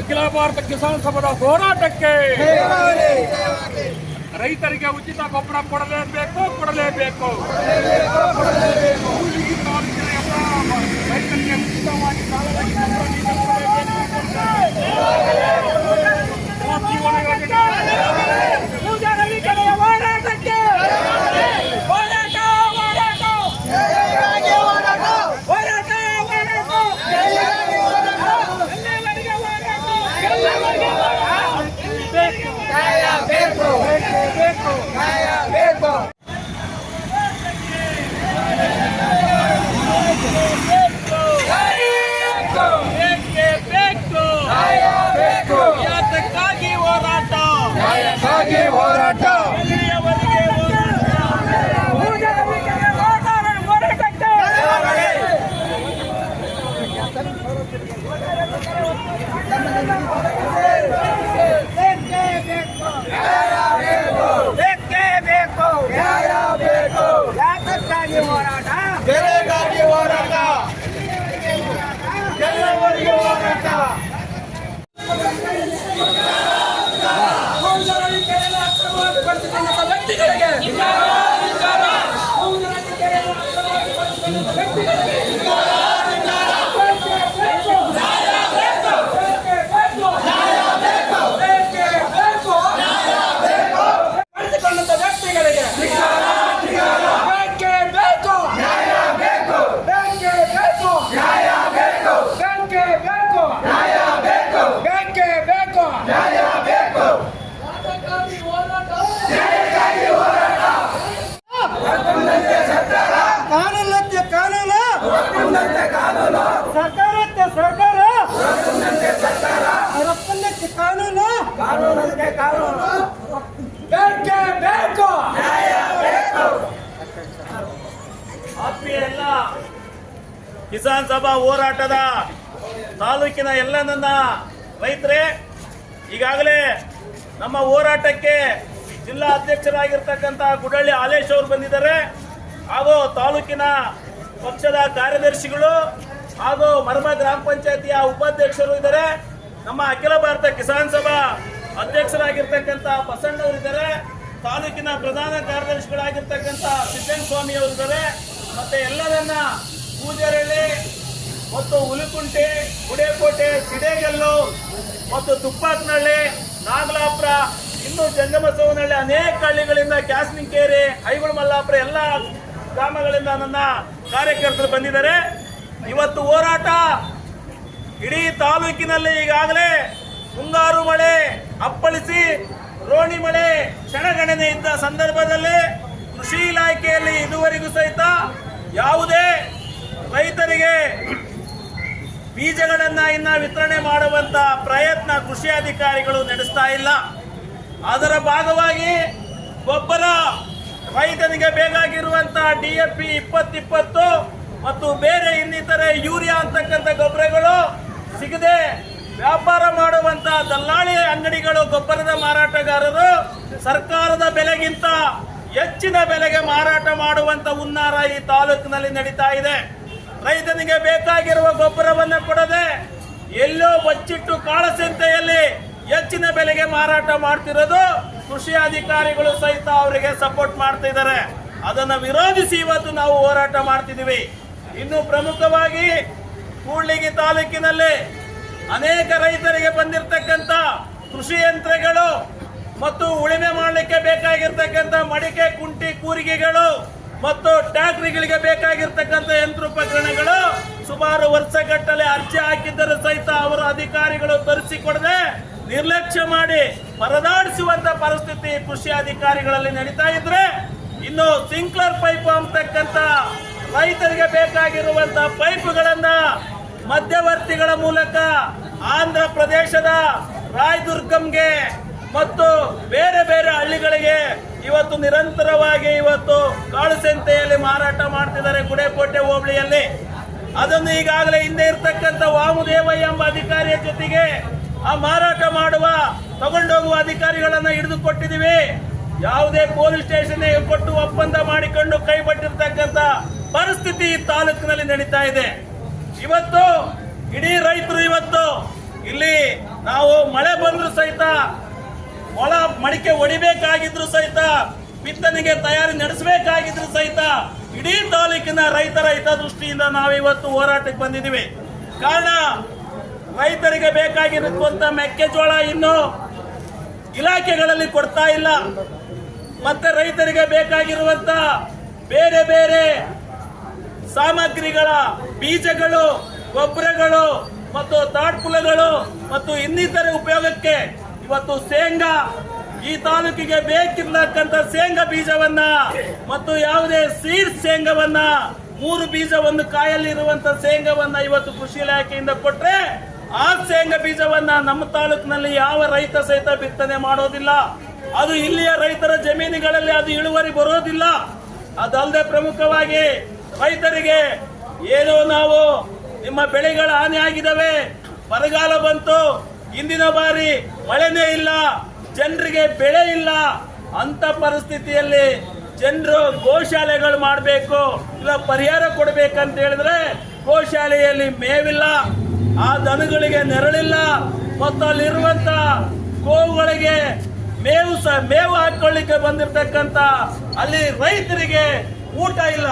ಅಖಿಲ ಭಾರತ ಕಿಸಾನ್ ಸಭಾದ ಹೋರಾಟಕ್ಕೆ. ರೈತರಿಗೆ ಉಚಿತ ಗೊಬ್ಬರ ಕೊಡಲೇಬೇಕು ಕೊಡಲೇಬೇಕು. ರೈತರಿಗೆ ಉಚಿತವಾಗಿ. ಜೀವನ ಯೋಜನೆ. ತಾಲೂಕಿನ ಎಲ್ಲ ನನ್ನ ರೈತರೇ, ಈಗಾಗಲೇ ನಮ್ಮ ಹೋರಾಟಕ್ಕೆ ಜಿಲ್ಲಾ ಅಧ್ಯಕ್ಷರಾಗಿರ್ತಕ್ಕಂಥ ಗುಡಳ್ಳಿ ಹಾಲೇಶ್ ಅವರು ಬಂದಿದ್ದಾರೆ. ಹಾಗೂ ತಾಲೂಕಿನ ಪಕ್ಷದ ಕಾರ್ಯದರ್ಶಿಗಳು ಹಾಗೂ ಮರ್ಮ ಗ್ರಾಮ ಪಂಚಾಯತಿಯ ಉಪಾಧ್ಯಕ್ಷರು ಇದ್ದಾರೆ. ನಮ್ಮ ಅಖಿಲ ಭಾರತ ಕಿಸಾನ್ ಸಭಾ ಅಧ್ಯಕ್ಷರಾಗಿರ್ತಕ್ಕಂಥ ಬಸಣ್ಣವರು ಇದ್ದಾರೆ. ತಾಲೂಕಿನ ಪ್ರಧಾನ ಕಾರ್ಯದರ್ಶಿಗಳಾಗಿರ್ತಕ್ಕಂಥ ಸಿದ್ದನ್ ಸ್ವಾಮಿ ಅವರು ಇದ್ದಾರೆ. ಮತ್ತೆ ಎಲ್ಲರನ್ನ ಪೂಜಾರಳ್ಳಿ ಮತ್ತು ಹುಲಿಕುಂಟೆ, ಗುಡೇಕೋಟೆ, ಸಿಡೇಗಲ್ಲು ಮತ್ತು ತುಪ್ಪಾಕ್ನಹಳ್ಳಿ ನಾಗಲಾಪುರ, ಇನ್ನು ಜಂಗಮಸವನಹಳ್ಳಿ ಅನೇಕ ಹಳ್ಳಿಗಳಿಂದ ಕ್ಯಾಸ್ಮಿಂಕೇರಿ ಐಗುಳ ಮಲ್ಲಾಪುರ ಎಲ್ಲ ಗ್ರಾಮಗಳಿಂದ ನನ್ನ ಕಾರ್ಯಕರ್ತರು ಬಂದಿದ್ದಾರೆ. ಇವತ್ತು ಹೋರಾಟ ಇಡೀ ತಾಲೂಕಿನಲ್ಲಿ ಈಗಾಗಲೇ ಮುಂಗಾರು ಮಳೆ ಅಪ್ಪಳಿಸಿ ರೋಣಿ ಮಳೆ ಕ್ಷಣಗಣನೆ ಇದ್ದ ಸಂದರ್ಭದಲ್ಲಿ ಕೃಷಿ ಇಲಾಖೆಯಲ್ಲಿ ಇದುವರೆಗೂ ಸಹಿತ ಯಾವುದೇ ರೈತರಿಗೆ ಬೀಜಗಳನ್ನ ಇನ್ನ ವಿತರಣೆ ಮಾಡುವಂತ ಪ್ರಯತ್ನ ಕೃಷಿ ಅಧಿಕಾರಿಗಳು ನಡೆಸ್ತಾ ಇಲ್ಲ. ಅದರ ಭಾಗವಾಗಿ ಗೊಬ್ಬರ ರೈತನಿಗೆ ಬೇಕಾಗಿರುವಂಥ ಡಿ ಎಫ್ ಪಿ ಇಪ್ಪತ್ತಿಪ್ಪತ್ತು ಮತ್ತು ಬೇರೆ ಇನ್ನಿತರೆ ಯೂರಿಯಾ ಅಂತಕ್ಕಂಥ ಗೊಬ್ಬರಗಳು ಸಿಗದೆ ವ್ಯಾಪಾರ ಮಾಡುವಂತ ದಲ್ಲಾಳಿ ಅಂಗಡಿಗಳು ಗೊಬ್ಬರದ ಮಾರಾಟಗಾರರು ಸರ್ಕಾರದ ಬೆಲೆಗಿಂತ ಹೆಚ್ಚಿನ ಬೆಲೆಗೆ ಮಾರಾಟ ಮಾಡುವಂತ ಹುನ್ನಾರ ಈ ತಾಲೂಕಿನಲ್ಲಿ ನಡೀತಾ ಇದೆ. ರೈತನಿಗೆ ಬೇಕಾಗಿರುವ ಗೊಬ್ಬರವನ್ನು ಕೊಡದೆ ಎಲ್ಲೋ ಬಚ್ಚಿಟ್ಟು ಕಾಳಸಂತೆಯಲ್ಲಿ ಹೆಚ್ಚಿನ ಬೆಲೆಗೆ ಮಾರಾಟ ಮಾಡ್ತಿರೋದು ಕೃಷಿ ಅಧಿಕಾರಿಗಳು ಸಹಿತ ಅವರಿಗೆ ಸಪೋರ್ಟ್ ಮಾಡ್ತಾ ಅದನ್ನು ವಿರೋಧಿಸಿ ಇವತ್ತು ನಾವು ಹೋರಾಟ ಮಾಡ್ತಿದ್ದೀವಿ. ಇನ್ನು ಪ್ರಮುಖವಾಗಿ ಕೂಡ್ಲಿಗಿ ತಾಲೂಕಿನಲ್ಲಿ ಅನೇಕ ರೈತರಿಗೆ ಬಂದಿರತಕ್ಕಂತ ಕೃಷಿ ಯಂತ್ರಗಳು ಮತ್ತು ಉಳಿಮೆ ಮಾಡಲಿಕ್ಕೆ ಬೇಕಾಗಿರ್ತಕ್ಕಂಥ ಮಡಿಕೆ, ಕುಂಟಿ, ಕೂರಿಗೆಗಳು ಮತ್ತು ಟ್ಯಾಕ್ರಿಗಳಿಗೆ ಬೇಕಾಗಿರ್ತಕ್ಕಂಥ ಸುಮಾರು ವರ್ಷಗಟ್ಟಲೆ ಅರ್ಜಿ ಹಾಕಿದ್ದರೂ ಸಹಿತ ಅವರ ಅಧಿಕಾರಿಗಳು ತರಿಸಿಕೊಡದೆ ನಿರ್ಲಕ್ಷ್ಯ ಮಾಡಿ ಪರದಾಡಿಸುವಂತ ಪರಿಸ್ಥಿತಿ ಕೃಷಿ ಅಧಿಕಾರಿಗಳಲ್ಲಿ ನಡೀತಾ ಇದ್ರೆ ಇನ್ನು ಸಿಂಕ್ಲರ್ ಪೈಪ್ ಅಂತಕ್ಕಂಥ ರೈತರಿಗೆ ಬೇಕಾಗಿರುವಂತ ಪೈಪ್ಗಳನ್ನ ಮಧ್ಯವರ್ತಿಗಳ ಮೂಲಕ ಆಂಧ್ರ ಪ್ರದೇಶದ ರಾಯದುರ್ಗಂಗೆ ಮತ್ತು ಬೇರೆ ಬೇರೆ ಹಳ್ಳಿಗಳಿಗೆ ಇವತ್ತು ನಿರಂತರವಾಗಿ ಇವತ್ತು ಕಾಳುಸಂತೆಯಲ್ಲಿ ಮಾರಾಟ ಮಾಡ್ತಿದ್ದಾರೆ ಗುಡೇಕೋಟೆ ಹೋಬಳಿಯಲ್ಲಿ. ಅದನ್ನು ಈಗಾಗಲೇ ಹಿಂದೆ ಇರ್ತಕ್ಕಂಥ ವಾಮುದೇವಯ್ಯ ಎಂಬ ಅಧಿಕಾರಿಯ ಜೊತೆಗೆ ಆ ಮಾರಾಟ ಮಾಡುವ, ತಗೊಂಡೋಗುವ ಅಧಿಕಾರಿಗಳನ್ನ ಹಿಡಿದು ಕೊಟ್ಟಿದ್ದೀವಿ. ಯಾವುದೇ ಪೊಲೀಸ್ ಸ್ಟೇಷನ್ ಕೊಟ್ಟು ಒಪ್ಪಂದ ಮಾಡಿಕೊಂಡು ಕೈ ಪರಿಸ್ಥಿತಿ ಈ ತಾಲೂಕಿನಲ್ಲಿ ನಡೀತಾ ಇದೆ. ಇವತ್ತು, ಇಡೀ ರೈತರು ಇವತ್ತು, ಇಲ್ಲಿ ನಾವು ಮಳೆ ಬಂದ್ರು ಸಹಿತ, ಒಳ ಮಡಿಕೆ ಒಡಿಬೇಕಾಗಿದ್ರು ಸಹಿತ ಬಿತ್ತನೆಗೆ ತಯಾರಿ ನಡೆಸಬೇಕಾಗಿದ್ರು ಸಹಿತ ಇಡೀ ತಾಲೂಕಿನ ರೈತರ ಹಿತದೃಷ್ಟಿಯಿಂದ ನಾವಿವತ್ತು ಹೋರಾಟಕ್ಕೆ ಬಂದಿದ್ದೀವಿ. ಕಾರಣ, ರೈತರಿಗೆ ಬೇಕಾಗಿರುವಂತ ಮೆಕ್ಕೆಜೋಳ ಇನ್ನು ಇಲಾಖೆಗಳಲ್ಲಿ ಕೊಡ್ತಾ ಇಲ್ಲ. ಮತ್ತೆ ರೈತರಿಗೆ ಬೇಕಾಗಿರುವಂತ ಬೇರೆ ಬೇರೆ ಸಾಮಗ್ರಿಗಳ ಬೀಜಗಳು, ಗೊಬ್ಬರಗಳು ಮತ್ತು ತಾಟ್ಪುಲಗಳು ಮತ್ತು ಇನ್ನಿತರೆ ಉಪಯೋಗಕ್ಕೆ ಇವತ್ತು ಶೇಂಗಾ ಈ ತಾಲೂಕಿಗೆ ಬೇಕಿರ್ತಕ್ಕಂಥ ಶೇಂಗಾ ಬೀಜವನ್ನ ಮತ್ತು ಯಾವುದೇ ಸೀಡ್ ಶೇಂಗಾವನ್ನ, ಮೂರು ಬೀಜ ಒಂದು ಕಾಯಲ್ಲಿರುವಂತ ಶೇಂಗಾವನ್ನ ಇವತ್ತು ಕೃಷಿ ಇಲಾಖೆಯಿಂದ ಕೊಟ್ರೆ ಆ ಶೇಂಗಾ ಬೀಜವನ್ನ ನಮ್ಮ ತಾಲೂಕಿನಲ್ಲಿ ಯಾವ ರೈತ ಸಹಿತ ಬಿತ್ತನೆ ಮಾಡೋದಿಲ್ಲ. ಅದು ಇಲ್ಲಿಯ ರೈತರ ಜಮೀನುಗಳಲ್ಲಿ ಅದು ಇಳುವರಿ ಬರೋದಿಲ್ಲ. ಅದಲ್ಲದೆ ಪ್ರಮುಖವಾಗಿ ರೈತರಿಗೆ ಏನೋ ನಾವು ನಿಮ್ಮ ಬೆಳೆಗಳ ಹಾನಿ ಆಗಿದಾವೆ ಬರಗಾಲ ಬಂತು ಇಂದಿನ ಬಾರಿ ಮಳೆನೇ ಇಲ್ಲ. ಜನರಿಗೆ ಬೆಳೆ ಇಲ್ಲ ಅಂತ ಪರಿಸ್ಥಿತಿಯಲ್ಲಿ ಜನರು ಗೋಶಾಲೆಗಳು ಮಾಡಬೇಕು ಇಲ್ಲ ಪರಿಹಾರ ಕೊಡಬೇಕಂತ ಹೇಳಿದ್ರೆ ಗೋಶಾಲೆಯಲ್ಲಿ ಮೇವಿಲ್ಲ, ಆ ದನಗಳಿಗೆ ನೆರಳಿಲ್ಲ, ಮತ್ತು ಅಲ್ಲಿರುವಂತ ಗೋವುಗಳಿಗೆ ಮೇವು ಸಹ ಮೇವು ಹಾಕೊಳ್ಳಿಕ್ಕೆ ಬಂದಿರತಕ್ಕಂತ ಅಲ್ಲಿ ರೈತರಿಗೆ ಊಟ ಇಲ್ಲ.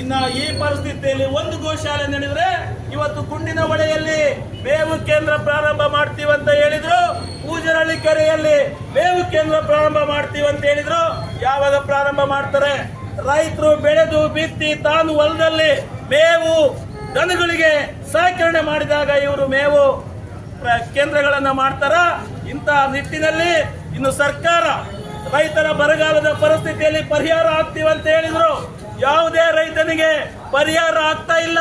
ಇನ್ನ ಈ ಪರಿಸ್ಥಿತಿಯಲ್ಲಿ ಒಂದು ಗೋಶಾಲೆ ನಡೆದ್ರೆ ಇವತ್ತು ಕುಂಡಿನ ಹೊಳೆಯಲ್ಲಿ ಮೇವು ಕೇಂದ್ರ ಪ್ರಾರಂಭ ಮಾಡ್ತೀವಿ ಅಂತ ಹೇಳಿದ್ರು. ಪೂಜರಳ್ಳಿ ಕೆರೆಯಲ್ಲಿ ಮೇವು ಕೇಂದ್ರ ಪ್ರಾರಂಭ ಮಾಡ್ತೀವಿ ಅಂತ ಹೇಳಿದ್ರು. ಯಾವಾಗ ಪ್ರಾರಂಭ ಮಾಡ್ತಾರೆ? ರೈತರು ಬೆಳೆದು ಬಿತ್ತಿ ತಾನು ಹೊಲದಲ್ಲಿ ಮೇವು ದನಗಳಿಗೆ ಸಹಕರಣೆ ಮಾಡಿದಾಗ ಇವರು ಮೇವು ಕೇಂದ್ರಗಳನ್ನು ಮಾಡ್ತಾರ? ಇಂತಹ ನಿಟ್ಟಿನಲ್ಲಿ ಇನ್ನು ಸರ್ಕಾರ ರೈತರ ಬರಗಾಲದ ಪರಿಸ್ಥಿತಿಯಲ್ಲಿ ಪರಿಹಾರ ಆಗ್ತೀವಂತ ಹೇಳಿದ್ರು. ಯಾವುದೇ ರೈತನಿಗೆ ಪರಿಹಾರ ಆಗ್ತಾ ಇಲ್ಲ.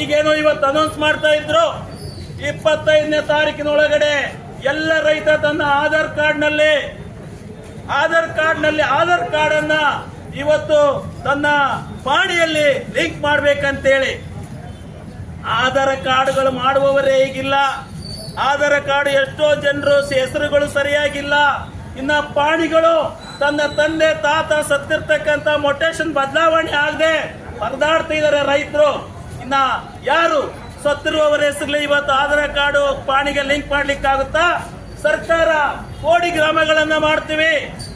ಈಗೇನೋ ಇವತ್ತು ಅನೌನ್ಸ್ ಮಾಡ್ತಾ ಇದ್ರು. ಇಪ್ಪತ್ತೈದನೇ ತಾರೀಕಿನೊಳಗಡೆ ಎಲ್ಲ ರೈತ ತನ್ನ ಆಧಾರ್ ಕಾರ್ಡ್ನಲ್ಲಿ ಆಧಾರ್ ಕಾರ್ಡ್ನಲ್ಲಿ ಆಧಾರ್ ಕಾರ್ಡ್ ಅನ್ನ ಇವತ್ತು ತನ್ನ ಪಾಣಿಯಲ್ಲಿ ಲಿಂಕ್ ಮಾಡ್ಬೇಕಂತೇಳಿ. ಆಧಾರ್ ಕಾರ್ಡ್ಗಳು ಮಾಡುವವರೇ ಈಗಿಲ್ಲ. ಆಧಾರ್ ಕಾರ್ಡ್ ಎಷ್ಟೋ ಜನರು ಹೆಸರುಗಳು ಸರಿಯಾಗಿಲ್ಲ. ಇನ್ನ ಪಾಣಿಗಳು ತನ್ನ ತಂದೆ ತಾತ ಸತ್ತಿರ್ತಕ್ಕಂತ ಮೊಟೇಶನ್ ಬದಲಾವಣೆ ಆಗದೆ ಪರದಾಡ್ತಾ ಇದ್ದಾರೆ ರೈತರು. ಇನ್ನ ಯಾರು ಸತ್ತಿರುವವರ ಹೆಸರಲ್ಲಿ ಇವತ್ತು ಆಧಾರ್ ಕಾರ್ಡು ಪಾಣಿಗೆ ಲಿಂಕ್ ಮಾಡ್ಲಿಕ್ಕಾಗುತ್ತಾ? ಸರ್ಕಾರ ಕೋಡಿ ಗ್ರಾಮಗಳನ್ನ ಮಾಡ್ತೀವಿ,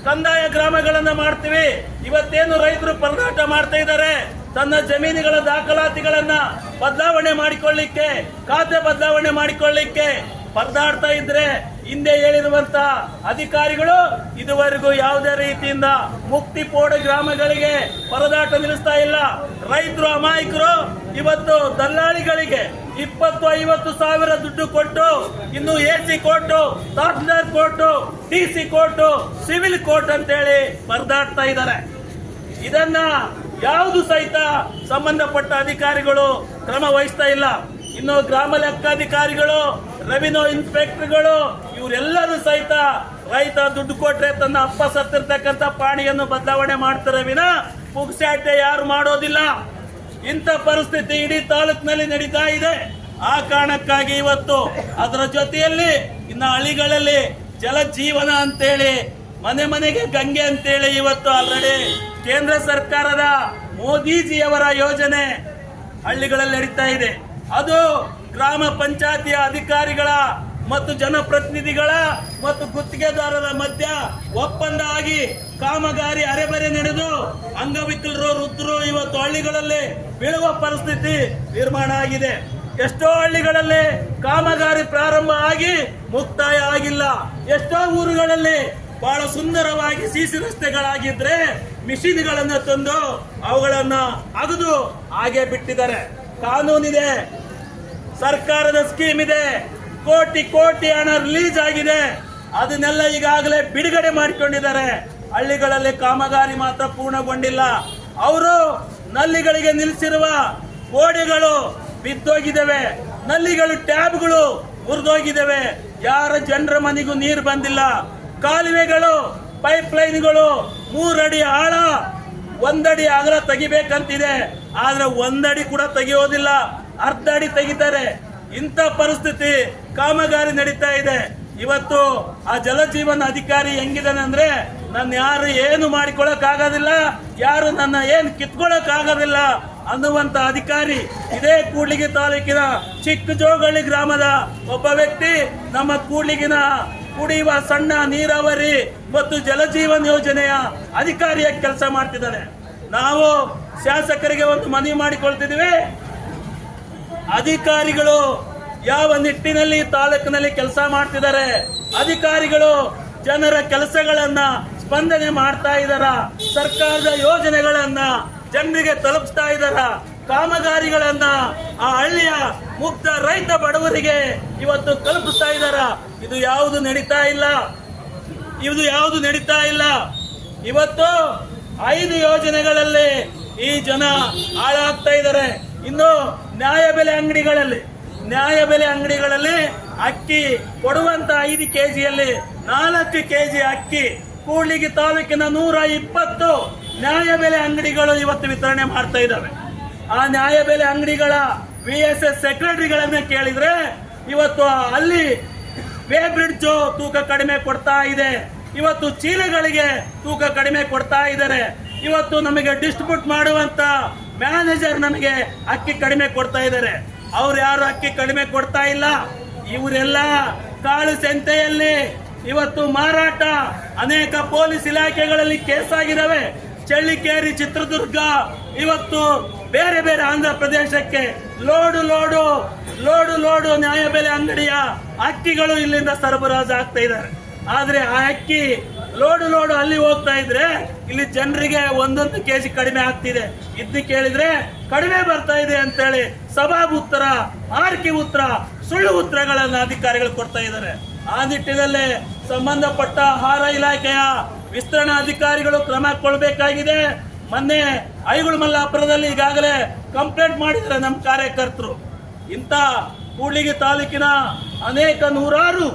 ಕಂದಾಯ ಗ್ರಾಮಗಳನ್ನ ಮಾಡ್ತೀವಿ. ಇವತ್ತೇನು ರೈತರು ಪರದಾಟ ಮಾಡ್ತಾ ಇದ್ದಾರೆ? ತನ್ನ ಜಮೀನುಗಳ ದಾಖಲಾತಿಗಳನ್ನ ಬದಲಾವಣೆ ಮಾಡಿಕೊಳ್ಳಿಕ್ಕೆ, ಖಾತೆ ಬದಲಾವಣೆ ಮಾಡಿಕೊಳ್ಳಿಕ್ಕೆ ಪರದಾಡ್ತಾ ಇದ್ರೆ ಹಿಂದೆ ಹೇಳಿರುವಂತ ಅಧಿಕಾರಿಗಳು ಇದುವರೆಗೂ ಯಾವುದೇ ರೀತಿಯಿಂದ ಮುಕ್ತಿ ಪೋಡ ಗ್ರಾಮಗಳಿಗೆ ಪರದಾಟ ನಿಲ್ಲಿಸ್ತಾ ಇಲ್ಲ. ರೈತರು ಅಮಾಯಕರು ಇವತ್ತು ದಲ್ಲಾಳಿಗಳಿಗೆ ಇಪ್ಪತ್ತು ಐವತ್ತು ಸಾವಿರ ದುಡ್ಡು ಕೊಟ್ಟು, ಇನ್ನು A C court, tahsildar court T C court, civil court ಅಂತೇಳಿ ಪರದಾಡ್ತಾ ಇದ್ದಾರೆ. ಇದನ್ನ ಯಾವುದು ಸಹಿತ ಸಂಬಂಧಪಟ್ಟ ಅಧಿಕಾರಿಗಳು ಕ್ರಮ ವಹಿಸ್ತಾ ಇಲ್ಲ. ಇನ್ನು ಗ್ರಾಮ ಲೆಕ್ಕಾಧಿಕಾರಿಗಳು ರೆವಿನ್ಯೂ ಇನ್ಸ್ಪೆಕ್ಟರ್ಗಳು ಇವರೆಲ್ಲರೂ ಸಹಿತ ರೈತ ದುಡ್ಡು ಕೊಟ್ರೆ ತನ್ನ ಅಪ್ಪ ಸತ್ತಿರ್ತಕ್ಕಂಥ ಪಾಣಿಯನ್ನು ಬದಲಾವಣೆ ಮಾಡ್ತಾರೆ ವಿನ ಪುಗ್ಸಾಟೆ ಯಾರು ಮಾಡೋದಿಲ್ಲ. ಇಂಥ ಪರಿಸ್ಥಿತಿ ಇಡೀ ತಾಲೂಕಿನಲ್ಲಿ ನಡೀತಾ ಇದೆ. ಆ ಕಾರಣಕ್ಕಾಗಿ ಇವತ್ತು ಅದರ ಜೊತೆಯಲ್ಲಿ ಇನ್ನು ಹಳ್ಳಿಗಳಲ್ಲಿ ಜಲಜೀವನ ಅಂತೇಳಿ, ಮನೆ ಮನೆಗೆ ಗಂಗೆ ಅಂತೇಳಿ ಇವತ್ತು ಆಲ್ರೆಡಿ ಕೇಂದ್ರ ಸರ್ಕಾರದ ಮೋದಿಜಿಯವರ ಯೋಜನೆ ಹಳ್ಳಿಗಳಲ್ಲಿ ನಡೀತಾ ಇದೆ. ಅದು ಗ್ರಾಮ ಪಂಚಾಯತಿಯ ಅಧಿಕಾರಿಗಳ ಮತ್ತು ಜನಪ್ರತಿನಿಧಿಗಳ ಮತ್ತು ಗುತ್ತಿಗೆದಾರರ ಮಧ್ಯ ಒಪ್ಪಂದ ಆಗಿ ಕಾಮಗಾರಿ ಅರೆಬರೆ ನಡೆದು ಅಂಗವಿಕಲರು, ವೃದ್ಧರು ಇವತ್ತು ಹಳ್ಳಿಗಳಲ್ಲಿ ಬೀಳುವ ಪರಿಸ್ಥಿತಿ ನಿರ್ಮಾಣ ಆಗಿದೆ. ಎಷ್ಟೋ ಹಳ್ಳಿಗಳಲ್ಲಿ ಕಾಮಗಾರಿ ಪ್ರಾರಂಭ ಆಗಿ ಮುಕ್ತಾಯ ಆಗಿಲ್ಲ. ಎಷ್ಟೋ ಊರುಗಳಲ್ಲಿ ಬಹಳ ಸುಂದರವಾಗಿ ಸಿಸಿ ರಸ್ತೆಗಳಾಗಿದ್ರೆ ಮಿಷಿನ್ಗಳನ್ನು ತಂದು ಅವುಗಳನ್ನು ಅಗದು ಹಾಗೆ ಬಿಟ್ಟಿದ್ದಾರೆ. ಕಾನೂನಿದೆ. ಸರ್ಕಾರದ ಸ್ಕೀಮ್ ಇದೆ. ಕೋಟಿ ಕೋಟಿ ಹಣ ರಿಲೀಸ್ ಆಗಿದೆ. ಅದನ್ನೆಲ್ಲ ಈಗಾಗಲೇ ಬಿಡುಗಡೆ ಮಾಡಿಕೊಂಡಿದ್ದಾರೆ. ಹಳ್ಳಿಗಳಲ್ಲಿ ಕಾಮಗಾರಿ ಮಾತ್ರ ಪೂರ್ಣಗೊಂಡಿಲ್ಲ. ಅವರು ನಲ್ಲಿಗಳಿಗೆ ನಿಲ್ಲಿಸಿರುವ ಗೋಡೆಗಳು ಬಿದ್ದೋಗಿದ್ದಾವೆ. ನಲ್ಲಿಗಳು ಟ್ಯಾಬ್ಗಳು ಮುರಿದೋಗಿದ್ದಾವೆ. ಯಾರ ಜನರ ಮನೆಗೂ ನೀರು ಬಂದಿಲ್ಲ. ಕಾಲುವೆಗಳು ಪೈಪ್ ಲೈನ್ಗಳು ಮೂರಡಿ ಆಳ, ಒಂದಡಿ ಅಗಲ ತೆಗಿಬೇಕಂತಿದೆ. ಆದ್ರೆ ಒಂದಡಿ ಕೂಡ ತೆಗೆಯೋದಿಲ್ಲ. ಅರ್ಧ ಅಡಿ ತೆಗಿತಾರೆ. ಇಂಥ ಪರಿಸ್ಥಿತಿ ಕಾಮಗಾರಿ ನಡೀತಾ ಇದೆ. ಇವತ್ತು ಆ ಜಲಜೀವನ ಅಧಿಕಾರಿ ಹೆಂಗಿದಾನೆ ಅಂದ್ರೆ, ನನ್ನ ಯಾರು ಏನು ಮಾಡಿಕೊಳಕ್ ಆಗೋದಿಲ್ಲ ಯಾರು ನನ್ನ ಏನು ಕಿತ್ಕೊಳಕ್ ಆಗೋದಿಲ್ಲ ಅನ್ನುವಂತ ಅಧಿಕಾರಿ ಇದೇ ಕೂಡ್ಲಿಗಿ ತಾಲೂಕಿನ ಚಿಕ್ಕ ಜೋಗಳ್ಳಿ ಗ್ರಾಮದ ಒಬ್ಬ ವ್ಯಕ್ತಿ, ನಮ್ಮ ಕೂಡ್ಲಿಗಿನ ಕುಡಿಯುವ ಸಣ್ಣ ನೀರಾವರಿ ಮತ್ತು ಜಲಜೀವನ ಯೋಜನೆಯ ಅಧಿಕಾರಿಯಾಗಿ ಕೆಲಸ ಮಾಡ್ತಿದ್ದಾನೆ. ನಾವು ಶಾಸಕರಿಗೆ ಒಂದು ಮನವಿ ಮಾಡಿಕೊಳ್ತಿದ್ದೀವಿ. ಅಧಿಕಾರಿಗಳು ಯಾವ ನಿಟ್ಟಿನಲ್ಲಿ ತಾಲೂಕಿನಲ್ಲಿ ಕೆಲಸ ಮಾಡ್ತಿದ್ದಾರೆ, ಅಧಿಕಾರಿಗಳು ಜನರ ಕೆಲಸಗಳನ್ನ ಸ್ಪಂದನೆ ಮಾಡ್ತಾ ಇದ್ದಾರ, ಸರ್ಕಾರದ ಯೋಜನೆಗಳನ್ನ ಜನರಿಗೆ ತಲುಪಿಸ್ತಾ ಇದ್ದಾರ, ಕಾಮಗಾರಿಗಳನ್ನ ಆ ಹಳ್ಳಿಯ ಮುಕ್ತ ರೈತ ಬಡವರಿಗೆ ಇವತ್ತು ತಲುಪಿಸ್ತಾ ಇದ್ದಾರ, ಇದು ಯಾವುದು ನಡೀತಾ ಇಲ್ಲ. ಇದು ಯಾವುದು ನಡೀತಾ ಇಲ್ಲ. ಇವತ್ತು ಐದು ಯೋಜನೆಗಳಲ್ಲಿ ಈ ಜನ ಹಾಳಾಗ್ತಾ ಇದ್ದಾರೆ. ಇನ್ನು ನ್ಯಾಯ ಬೆಲೆ ಅಂಗಡಿಗಳಲ್ಲಿ, ನ್ಯಾಯ ಬೆಲೆ ಅಂಗಡಿಗಳಲ್ಲಿ ಅಕ್ಕಿ ಕೊಡುವಂತ ಐದು ಕೆಜಿಯಲ್ಲಿ ನಾಲ್ಕು ಕೆಜಿ ಅಕ್ಕಿ, ಕೂಡ್ಲಿಗಿ ತಾಲೂಕಿನ ನೂರ ಇಪ್ಪತ್ತು ನ್ಯಾಯ ಬೆಲೆ ಅಂಗಡಿಗಳು ಇವತ್ತು ವಿತರಣೆ ಮಾಡ್ತಾ ಇದ್ದಾವೆ. ಆ ನ್ಯಾಯ ಬೆಲೆ ಅಂಗಡಿಗಳ ವಿ ಎಸ್ ಎಸ್ ಸೆಕ್ರೆಟರಿಗಳನ್ನ ಕೇಳಿದ್ರೆ, ಇವತ್ತು ಅಲ್ಲಿ ವೇ ಬ್ರಿಡ್ಜ್ ತೂಕ ಕಡಿಮೆ ಕೊಡ್ತಾ ಇದೆ. ಇವತ್ತು ಚೀಲಗಳಿಗೆ ತೂಕ ಕಡಿಮೆ ಕೊಡ್ತಾ ಇದ್ದಾರೆ. ಇವತ್ತು ನಮಗೆ ಡಿಸ್ಟ್ರಿಬ್ಯೂಟ್ ಮಾಡುವಂತ ಮ್ಯಾನೇಜರ್ ನಮಗೆ ಅಕ್ಕಿ ಕಡಿಮೆ ಕೊಡ್ತಾ ಇದ್ದಾರೆ. ಅವ್ರು ಯಾರು ಅಕ್ಕಿ ಕಡಿಮೆ ಕೊಡ್ತಾ ಇಲ್ಲ? ಇವರೆಲ್ಲ ಕಾಳು ಸಂತೆಯಲ್ಲಿ ಇವತ್ತು ಮಾರಾಟ ಅನೇಕ ಪೊಲೀಸ್ ಇಲಾಖೆಗಳಲ್ಲಿ ಕೇಸ್ ಆಗಿದಾವೆ ಚಳ್ಳಿಕೇರಿ, ಚಿತ್ರದುರ್ಗ, ಇವತ್ತು ಬೇರೆ ಬೇರೆ ಆಂಧ್ರ ಪ್ರದೇಶಕ್ಕೆ ಲೋಡು ಲೋಡು ಲೋಡು ಲೋಡು ನ್ಯಾಯಬೆಲೆ ಅಂಗಡಿಯ ಅಕ್ಕಿಗಳು ಇಲ್ಲಿಂದ ಸರಬರಾಜು ಆಗ್ತಾ ಇದ್ದಾರೆ. ಆದರೆ ಆ ಅಕ್ಕಿ ಲೋಡು ಲೋಡು ಅಲ್ಲಿ ಹೋಗ್ತಾ ಇದ್ರೆ ಇಲ್ಲಿ ಜನರಿಗೆ ಒಂದೊಂದು ಕೆಜಿ ಕಡಿಮೆ ಆಗ್ತಿದೆ. ಇದ್ದು ಕೇಳಿದ್ರೆ ಕಡಿಮೆ ಬರ್ತಾ ಇದೆ ಅಂತೇಳಿ ಸಭಾ ಉತ್ತರ, ಆರ್ಕೆ ಉತ್ತರ, ಸುಳ್ಳು ಉತ್ತರಗಳನ್ನು ಅಧಿಕಾರಿಗಳು ಕೊಡ್ತಾ ಇದ್ದಾರೆ. ಆ ನಿಟ್ಟಿನಲ್ಲಿ ಸಂಬಂಧಪಟ್ಟ ಆಹಾರ ಇಲಾಖೆಯ ವಿಸ್ತರಣಾ ಅಧಿಕಾರಿಗಳು ಕ್ರಮ ಕೊಳ್ಬೇಕಾಗಿದೆ ಮೊನ್ನೆ ಐಗುಳು ಮಲ್ಲಾಪುರದಲ್ಲಿ ಈಗಾಗಲೇ ಕಂಪ್ಲೇಂಟ್ ಮಾಡಿದ್ದಾರೆ ನಮ್ಮ ಕಾರ್ಯಕರ್ತರು. ಇಂಥ ಕೂಡ್ಲಿಗಿ ತಾಲೂಕಿನ ಅನೇಕ ನೂರಾರು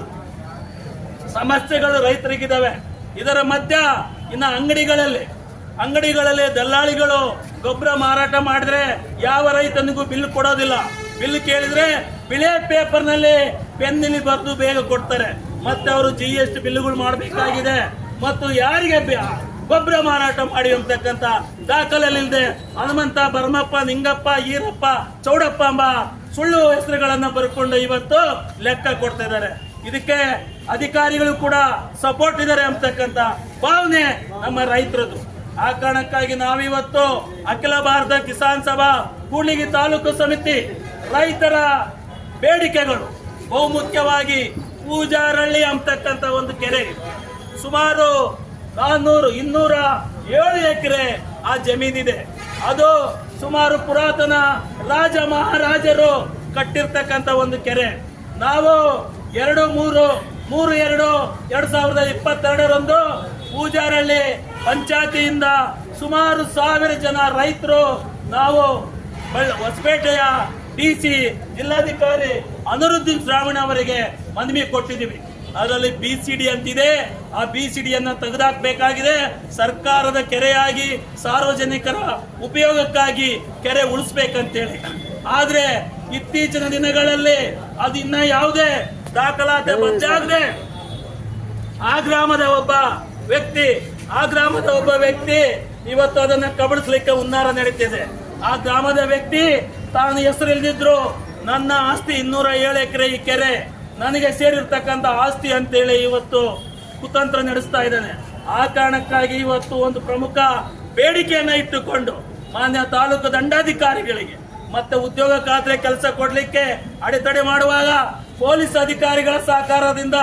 ಸಮಸ್ಯೆಗಳು ರೈತರಿಗಿದ್ದಾವೆ ಇದರ ಮಧ್ಯ ಇನ್ನು ಅಂಗಡಿಗಳಲ್ಲಿ ಅಂಗಡಿಗಳಲ್ಲಿ ದಲ್ಲಾಳಿಗಳು ಗೊಬ್ಬರ ಮಾರಾಟ ಮಾಡಿದ್ರೆ ಯಾವ ರೈತನಿಗೂ ಬಿಲ್ ಕೊಡೋದಿಲ್ಲ. ಬಿಲ್ ಕೇಳಿದ್ರೆ ಬಿಳೆ ಪೇಪರ್ನಲ್ಲಿ ಪೆನ್ನಲ್ಲಿ ಬರೆದು ಬೇಗ ಕೊಡ್ತಾರೆ. ಮತ್ತೆ ಅವರು ಜಿ ಎಸ್ ಟಿ ಬಿಲ್ಗಳು ಮಾಡಬೇಕಾಗಿದೆ. ಮತ್ತು ಯಾರಿಗೆ ಗೊಬ್ಬರ ಮಾರಾಟ ಮಾಡಿ ಅಂತಕ್ಕಂಥ ದಾಖಲೆಲ್ಲಿದೆ ಹನುಮಂತ ಭರಮಪ್ಪ ನಿಂಗಪ್ಪ, ಈರಪ್ಪ, ಚೌಡಪ್ಪ ಎಂಬ ಸುಳ್ಳು ಹೆಸರುಗಳನ್ನು ಬರ್ಕೊಂಡು ಇವತ್ತು ಲೆಕ್ಕ ಕೊಡ್ತಾ ಇದ್ದಾರೆ. ಇದಕ್ಕೆ ಅಧಿಕಾರಿಗಳು ಕೂಡ ಸಪೋರ್ಟ್ ಇದ್ದಾರೆ ಅಂತಕ್ಕಂಥ ಭಾವನೆ ನಮ್ಮ ರೈತರದು ಆ ಕಾರಣಕ್ಕಾಗಿ ನಾವಿವತ್ತು ಅಖಿಲ ಭಾರತ ಕಿಸಾನ್ ಸಭಾ ಕೂಡ್ಲಿಗಿ ತಾಲೂಕು ಸಮಿತಿ ರೈತರ ಬೇಡಿಕೆಗಳು ಬಹುಮುಖ್ಯವಾಗಿ ಪೂಜಾರಳ್ಳಿ ಅಂತಕ್ಕಂಥ ಒಂದು ಕೆರೆ ಸುಮಾರು ನಾನ್ನೂರು ಇನ್ನೂರ ಏಳು ಎಕರೆ ಆ ಜಮೀನಿದೆ. ಅದು ಸುಮಾರು ಪುರಾತನ ರಾಜ ಮಹಾರಾಜರು ಕಟ್ಟಿರ್ತಕ್ಕಂಥ ಒಂದು ಕೆರೆ. ನಾವು ಎರಡು ಮೂರು ಮೂರು ಎರಡು ಎರಡು ಸಾವಿರದ ಇಪ್ಪತ್ತೆರಡರಂದು ಪೂಜಾರಳ್ಳಿ ಪಂಚಾಯತಿಯಿಂದ ಸುಮಾರು ಸಾವಿರ ಜನ ರೈತರು ನಾವು ಹೊಸಪೇಟೆಯ ಡಿ ಸಿ ಜಿಲ್ಲಾಧಿಕಾರಿ ಅನಿರುದ್ದೀನ್ ಶ್ರಾವಣ ಅವರಿಗೆ ಮನವಿ ಕೊಟ್ಟಿದ್ದೀವಿ. ಅದರಲ್ಲಿ ಬಿ ಸಿ ಡಿ ಅಂತಿದೆ. ಆ ಬಿ ಸಿ ಡಿಯನ್ನು ತೆಗೆದಾಕಬೇಕಾಗಿದೆ. ಸರ್ಕಾರದ ಕೆರೆಯಾಗಿ, ಸಾರ್ವಜನಿಕರ ಉಪಯೋಗಕ್ಕಾಗಿ ಕೆರೆ ಉಳಿಸ್ಬೇಕಂತೇಳಿ. ಆದರೆ ಇತ್ತೀಚಿನ ದಿನಗಳಲ್ಲಿ ಅದು ಇನ್ನ ಯಾವುದೇ ದಾಖಲಾತಿ ಬಂದಾಗದೆ ಆ ಗ್ರಾಮದ ಒಬ್ಬ ವ್ಯಕ್ತಿ ಆ ಗ್ರಾಮದ ಒಬ್ಬ ವ್ಯಕ್ತಿ ಇವತ್ತು ಅದನ್ನ ಕಬಳಿಸ್ಲಿಕ್ಕೆ ಉನ್ನಾರ ನಡೀತಿದೆ. ಆ ಗ್ರಾಮದ ವ್ಯಕ್ತಿ ತಾನು ಹೆಸರು ಇಲ್ದಿದ್ರು ನನ್ನ ಆಸ್ತಿ ಇನ್ನೂರ ಏಳು ಎಕರೆ ಈ ಕೆರೆ ನನಗೆ ಸೇರಿರ್ತಕ್ಕಂಥ ಆಸ್ತಿ ಅಂತೇಳಿ ಇವತ್ತು ಕುತಂತ್ರ ನಡೆಸ್ತಾ ಇದ್ದಾನೆ. ಆ ಕಾರಣಕ್ಕಾಗಿ ಇವತ್ತು ಒಂದು ಪ್ರಮುಖ ಬೇಡಿಕೆಯನ್ನ ಇಟ್ಟುಕೊಂಡು ಮಾನ್ಯ ತಾಲೂಕು ದಂಡಾಧಿಕಾರಿಗಳಿಗೆ ಮತ್ತೆ ಉದ್ಯೋಗ ಖಾತ್ರಿ ಕೆಲಸ ಕೊಡಲಿಕ್ಕೆ ಅಡೆತಡೆ ಮಾಡುವಾಗ ಪೊಲೀಸ್ ಅಧಿಕಾರಿಗಳ ಸಹಕಾರದಿಂದ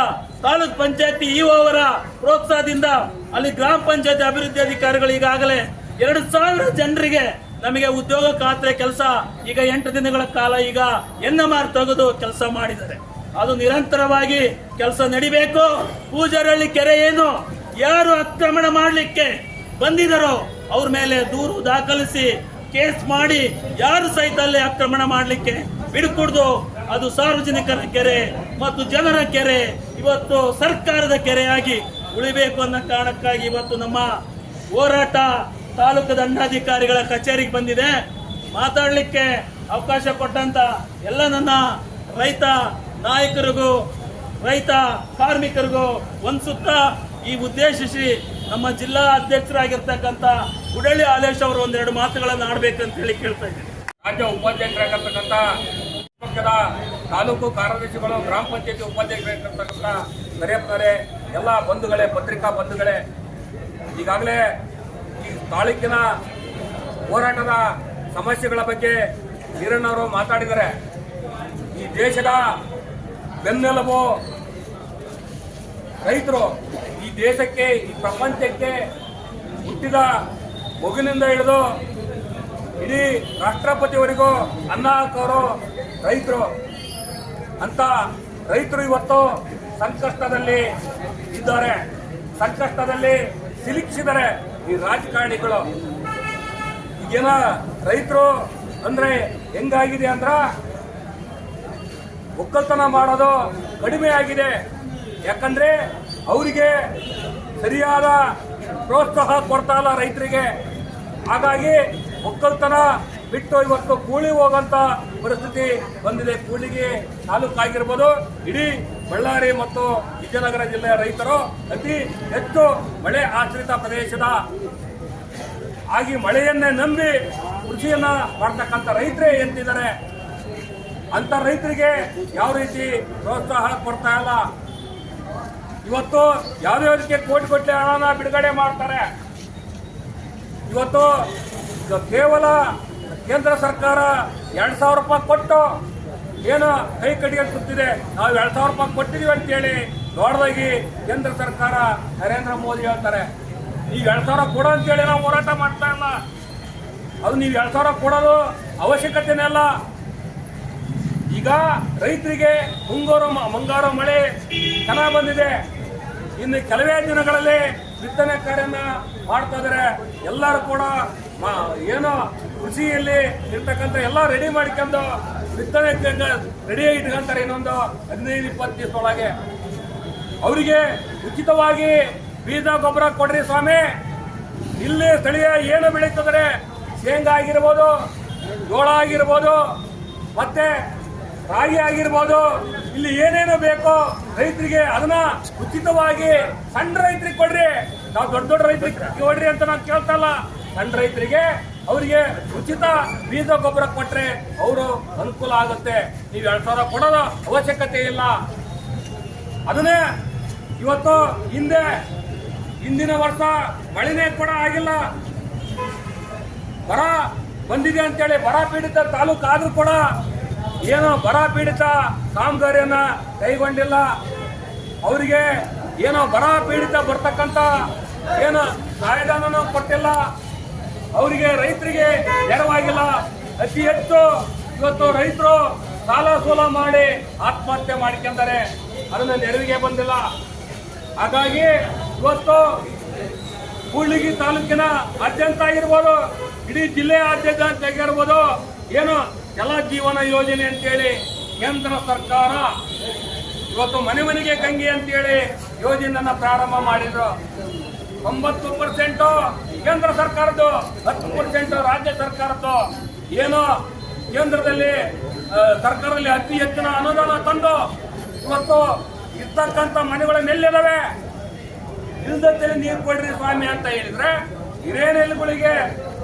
ತಾಲೂಕ್ ಪಂಚಾಯತಿ ಅವರ ಪ್ರೋತ್ಸಾಹದಿಂದ ಅಲ್ಲಿ ಗ್ರಾಮ ಪಂಚಾಯತಿ ಅಭಿವೃದ್ಧಿ ಅಧಿಕಾರಿಗಳು ಈಗಾಗಲೇ ಎರಡು ಸಾವಿರ ಜನರಿಗೆ ನಮಗೆ ಉದ್ಯೋಗ ಖಾತ್ರಿ ಕೆಲಸ ಈಗ ಎಂಟು ದಿನಗಳ ಕಾಲ ಈಗ ಎನ್ ಎಂ ಆರ್ ತೆಗೆದು ಕೆಲಸ ಮಾಡಿದ್ದಾರೆ. ಅದು ನಿರಂತರವಾಗಿ ಕೆಲಸ ನಡಿಬೇಕು. ಪೂಜಾರಳ್ಳಿ ಕೆರೆ ಏನು? ಯಾರು ಆಕ್ರಮಣ ಮಾಡಲಿಕ್ಕೆ ಬಂದಿದರೋ ಅವ್ರ ಮೇಲೆ ದೂರು ದಾಖಲಿಸಿ ಕೇಸ್ ಮಾಡಿ ಯಾರು ಸಹಿತ ಅಲ್ಲಿ ಆಕ್ರಮಣ ಮಾಡಲಿಕ್ಕೆ ಬಿಡುಕೂಡ್ದು ಅದು ಸಾರ್ವಜನಿಕರ ಕೆರೆ ಮತ್ತು ಜನರ ಕೆರೆ. ಇವತ್ತು ಸರ್ಕಾರದ ಕೆರೆಯಾಗಿ ಉಳಿಬೇಕು ಅನ್ನೋ ಕಾರಣಕ್ಕಾಗಿ ಇವತ್ತು ನಮ್ಮ ಹೋರಾಟ ತಾಲೂಕು ದಂಡಾಧಿಕಾರಿಗಳ ಕಚೇರಿಗೆ ಬಂದಿದೆ. ಮಾತಾಡಲಿಕ್ಕೆ ಅವಕಾಶ ಕೊಟ್ಟಂತ ಎಲ್ಲ ನನ್ನ ರೈತ ನಾಯಕರಿಗೂ, ರೈತ ಕಾರ್ಮಿಕರಿಗೂ ಒಂದು ಸುತ್ತ ಈ ಉದ್ದೇಶಿಸಿ ನಮ್ಮ ಜಿಲ್ಲಾ ಅಧ್ಯಕ್ಷರಾಗಿರ್ತಕ್ಕಂಥ ಉಡಳ್ಳಿ ಆಲೇಶ್ ಅವರು ಒಂದೆರಡು ಮಾತುಗಳನ್ನು ಆಡ್ಬೇಕಂತ ಹೇಳಿ ಕೇಳ್ತಾ ಇದ್ದೀನಿ. ರಾಜ್ಯ ಉಪಾಧ್ಯಕ್ಷರಾಗಿರ್ತಕ್ಕಂಥ ಪಕ್ಷದ ತಾಲೂಕು ಕಾರ್ಯದರ್ಶಿಗಳು, ಗ್ರಾಮ ಪಂಚಾಯತಿ ಉಪಾಧ್ಯಕ್ಷರಾಗಿರ್ತಕ್ಕಂಥ ಕರೆಯಪ್ಪನವರೇ ಎಲ್ಲ ಬಂಧುಗಳೇ, ಪತ್ರಿಕಾ ಬಂಧುಗಳೇ, ಈಗಾಗಲೇ ಈ ತಾಲೂಕಿನ ಹೋರಾಟದ ಸಮಸ್ಯೆಗಳ ಬಗ್ಗೆ ವೀರಣ್ಣವರು ಮಾತಾಡಿದ್ದಾರೆ. ಈ ದೇಶದ ಬೆನ್ನೆಲುಬು ರೈತರು ಈ ದೇಶಕ್ಕೆ, ಈ ಪ್ರಪಂಚಕ್ಕೆ ಹುಟ್ಟಿದ ಮಗುವಿನಿಂದ ಹಿಡಿದು ಇಡೀ ರಾಷ್ಟ್ರಪತಿವರೆಗೂ ಅನ್ನ ಹಾಕೋರು ರೈತರು, ಅಂತ ರೈತರು ಇವತ್ತು ಸಂಕಷ್ಟದಲ್ಲಿ ಇದ್ದಾರೆ. ಸಂಕಷ್ಟದಲ್ಲಿ ಸಿಲುಕಿಸಿದ್ದಾರೆ ಈ ರಾಜಕಾರಣಿಗಳು. ಈಗೇನ ರೈತರು ಅಂದ್ರೆ ಹೆಂಗಾಗಿದೆ ಅಂದ್ರ ಒಕ್ಕಲ್ತನ ಮಾಡೋದು ಕಡಿಮೆ ಆಗಿದೆ. ಯಾಕಂದ್ರೆ ಅವರಿಗೆ ಸರಿಯಾದ ಪ್ರೋತ್ಸಾಹ ಕೊಡ್ತಾ ಇಲ್ಲ ರೈತರಿಗೆ. ಹಾಗಾಗಿ ಒಕ್ಕಲ್ತನ ಬಿಟ್ಟು ಇವತ್ತು ಕೂಲಿ ಹೋಗಂತ ಪರಿಸ್ಥಿತಿ ಬಂದಿದೆ. ಕೂಲಿಗೆ ತಾಲೂಕಾಗಿರ್ಬೋದು, ಇಡೀ ಬಳ್ಳಾರಿ ಮತ್ತು ವಿಜಯನಗರ ಜಿಲ್ಲೆಯ ರೈತರು ಅತಿ ಹೆಚ್ಚು ಮಳೆ ಆಶ್ರಿತ ಪ್ರದೇಶದ ಆಗಿ ಮಳೆಯನ್ನೇ ನಂಬಿ ಕೃಷಿಯನ್ನ ಮಾಡ್ತಕ್ಕಂಥ ರೈತರೇ ಎಂತಿದ್ದಾರೆ. ಅಂತ ರೈತರಿಗೆ ಯಾವ ರೀತಿ ಪ್ರೋತ್ಸಾಹ ಕೊಡ್ತಾ ಇಲ್ಲ? ಇವತ್ತು ಯಾವ್ಯಾವ್ದಕ್ಕೆ ಕೋಟಿ ಕೋಟಿ ಹಣನ ಬಿಡುಗಡೆ ಮಾಡ್ತಾರೆ. ಇವತ್ತು ಕೇವಲ ಕೇಂದ್ರ ಸರ್ಕಾರ ಎರಡ್ ಸಾವಿರ ರೂಪಾಯಿ ಕೊಟ್ಟು ಏನು ಕೈ ಕಡಿಯಲು ಕೂತಿದೆ ನಾವು ಎರಡು ಸಾವಿರ ರೂಪಾಯಿ ಕೊಟ್ಟಿದೀವಿ ಅಂತೇಳಿ ದೊಡ್ಡದಾಗಿ ಕೇಂದ್ರ ಸರ್ಕಾರ ನರೇಂದ್ರ ಮೋದಿ ಹೇಳ್ತಾರೆ. ಈಗ ಎರಡು ಸಾವಿರ ಕೊಡು ಅಂತೇಳಿ ನಾವು ಹೋರಾಟ ಮಾಡ್ತಾ ಇಲ್ಲ. ಅದು ನೀವು ಎರಡು ಸಾವಿರ ಕೊಡೋದು ಅವಶ್ಯಕತೆನೇ ಅಲ್ಲ. ಈಗ ರೈತರಿಗೆ ಮುಂಗಾರು ಮುಂಗಾರು ಮಳೆ ಚೆನ್ನಾಗಿ ಬಂದಿದೆ. ಇನ್ನು ಕೆಲವೇ ದಿನಗಳಲ್ಲಿ ಬಿತ್ತನೆ ಕಾರ್ಯನ ಮಾಡ್ತಾ ಇದ್ದಾರೆ ಎಲ್ಲರೂ ಕೂಡ ಏನು ಕೃಷಿಯಲ್ಲಿ ಇರ್ತಕ್ಕಂಥ ಎಲ್ಲ ರೆಡಿ ಮಾಡ್ಕೊಂಡು ಬಿತ್ತನೆ ರೆಡಿ ಇಟ್ಕೊಂತಾರೆ ಇನ್ನೊಂದು ಹದಿನೈದು, ಇಪ್ಪತ್ತು ದಿವಸದೊಳಗೆ. ಅವರಿಗೆ ಉಚಿತವಾಗಿ ಬೀಜ, ಗೊಬ್ಬರ ಕೊಡ್ರಿ ಸ್ವಾಮಿ. ಇಲ್ಲಿ ಸ್ಥಳೀಯ ಏನು ಬೆಳೀತದ್ರೆ ಶೇಂಗಾ ಆಗಿರ್ಬೋದು, ಜೋಳ ಆಗಿರ್ಬೋದು, ಮತ್ತೆ ರಾಗಿ ಆಗಿರ್ಬೋದು, ಇಲ್ಲಿ ಏನೇನು ಬೇಕೋ ರೈತರಿಗೆ ಅದನ್ನ ಉಚಿತವಾಗಿ ಸಣ್ಣ ರೈತರಿಗೆ ಕೊಡ್ರಿ. ನಾವು ದೊಡ್ಡ ದೊಡ್ಡ ರೈತರಿಗೆ ಕೊಡ್ರಿ ಅಂತ ನಾನು ಕೇಳ್ತಲ್ಲ ಸಣ್ಣ ರೈತರಿಗೆ ಅವರಿಗೆ ಉಚಿತ ಬೀಜ ಗೊಬ್ಬರ ಕೊಟ್ಟರೆ ಅವರು ಅನುಕೂಲ ಆಗುತ್ತೆ. ನೀವು ಎರಡು ಸಾವಿರ ಕೊಡೋದು ಅವಶ್ಯಕತೆ ಇಲ್ಲ. ಅದನ್ನೇ ಇವತ್ತು ಹಿಂದೆ ಹಿಂದಿನ ವರ್ಷ ಮಳೆನೇ ಕೂಡ ಆಗಿಲ್ಲ. ಬರ ಬಂದಿದೆ ಅಂತೇಳಿ ಬರ ಪೀಡಿತ ತಾಲೂಕು ಆದ್ರೂ ಕೂಡ ಏನು ಬರ ಪೀಡಿತ ಕಾಮಗಾರಿಯನ್ನು ಕೈಗೊಂಡಿಲ್ಲ. ಅವರಿಗೆ ಏನೋ ಬರ ಪೀಡಿತ ಬರ್ತಕ್ಕಂಥ ಏನು ಸಹಾಯಧನನೂ ಕೊಟ್ಟಿಲ್ಲ. ಅವರಿಗೆ ರೈತರಿಗೆ ನೆರವಾಗಿಲ್ಲ. ಅತಿ ಹೆಚ್ಚು ಇವತ್ತು ರೈತರು ಸಾಲ ಸೂಲ ಮಾಡಿ ಆತ್ಮಹತ್ಯೆ ಮಾಡ್ಕೊಂತಾರೆ ಅದನ್ನ ನೆರವಿಗೆ ಬಂದಿಲ್ಲ. ಹಾಗಾಗಿ ಇವತ್ತು ಕೂಡ್ಲಿಗಿ ತಾಲೂಕಿನ ಆದ್ಯಂತ ಆಗಿರ್ಬೋದು, ಇಡೀ ಜಿಲ್ಲೆ ಆದ್ಯಂತ ಆಗಿರ್ಬೋದು, ಏನು ಜಲ ಜೀವನ ಯೋಜನೆ ಅಂತೇಳಿ ಕೇಂದ್ರ ಸರ್ಕಾರ ಇವತ್ತು ಮನೆ ಮನೆಗೆ ಗಂಗೆ ಅಂತೇಳಿ ಯೋಜನೆಯನ್ನು ಪ್ರಾರಂಭ ಮಾಡಿದ್ರು. ಒಂಬತ್ತು ಪರ್ಸೆಂಟು ಕೇಂದ್ರ ಸರ್ಕಾರದ್ದು, ಹತ್ತು ಪರ್ಸೆಂಟ್ ರಾಜ್ಯ ಸರ್ಕಾರದ್ದು ಏನು ಕೇಂದ್ರದಲ್ಲಿ ಸರ್ಕಾರದಲ್ಲಿ ಅತಿ ಹೆಚ್ಚಿನ ಅನುದಾನ ತಂದು ಇವತ್ತು ಇರ್ತಕ್ಕಂಥ ಮನೆಗಳನ್ನೆಲ್ಲಿದಾವೆ ಇಲ್ದತ್ತಲ್ಲಿ ನೀರು ಕೊಡ್ರಿ ಸ್ವಾಮಿ ಅಂತ ಹೇಳಿದ್ರೆ ಹಿರೇನೆಲೆಗಳಿಗೆ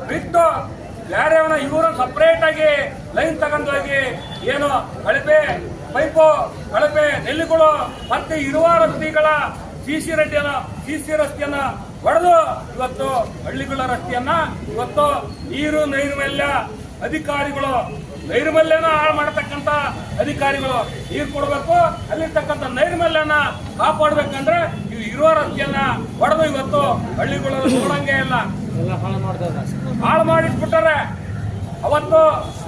ಬಿಟ್ಟು ಬೇರೆ ಇವರು ಸಪ್ರೇಟ್ ಆಗಿ ಲೈನ್ ತಗೊಂಡೋಗಿ ಏನು ಕಳಪೆ ಪೈಪು, ಕಳಪೆ ನೆಲ್ಲುಗಳು ಮತ್ತೆ ಇರುವ ರಸ್ತೆಗಳ ಸಿಸಿ ಸಿ ಸಿಸಿ ರಸ್ತೆಯನ್ನ ಹೊಡೆದು ಇವತ್ತು ಹಳ್ಳಿಗಳ ರಸ್ತೆಯನ್ನ ಇವತ್ತು ನೀರು ನೈರ್ಮಲ್ಯ ಅಧಿಕಾರಿಗಳು ನೈರ್ಮಲ್ಯನ ಹಾಳು ಮಾಡತಕ್ಕಂತ ಅಧಿಕಾರಿಗಳು ನೀರು ಕೊಡಬೇಕು. ಅಲ್ಲಿರ್ತಕ್ಕಂಥ ನೈರ್ಮಲ್ಯನ ಕಾಪಾಡ್ಬೇಕಂದ್ರೆ ಇವು ಇರುವ ರಸ್ತೆಯನ್ನ ಹೊಡೆದು ಇವತ್ತು ಹಳ್ಳಿಗಳಲ್ಲಿ ನೋಡಂಗೆ ಇಲ್ಲ. ಹಾಳು ಮಾಡಿಟ್ಬಿಟ್ಟಾರೆ ಅವತ್ತು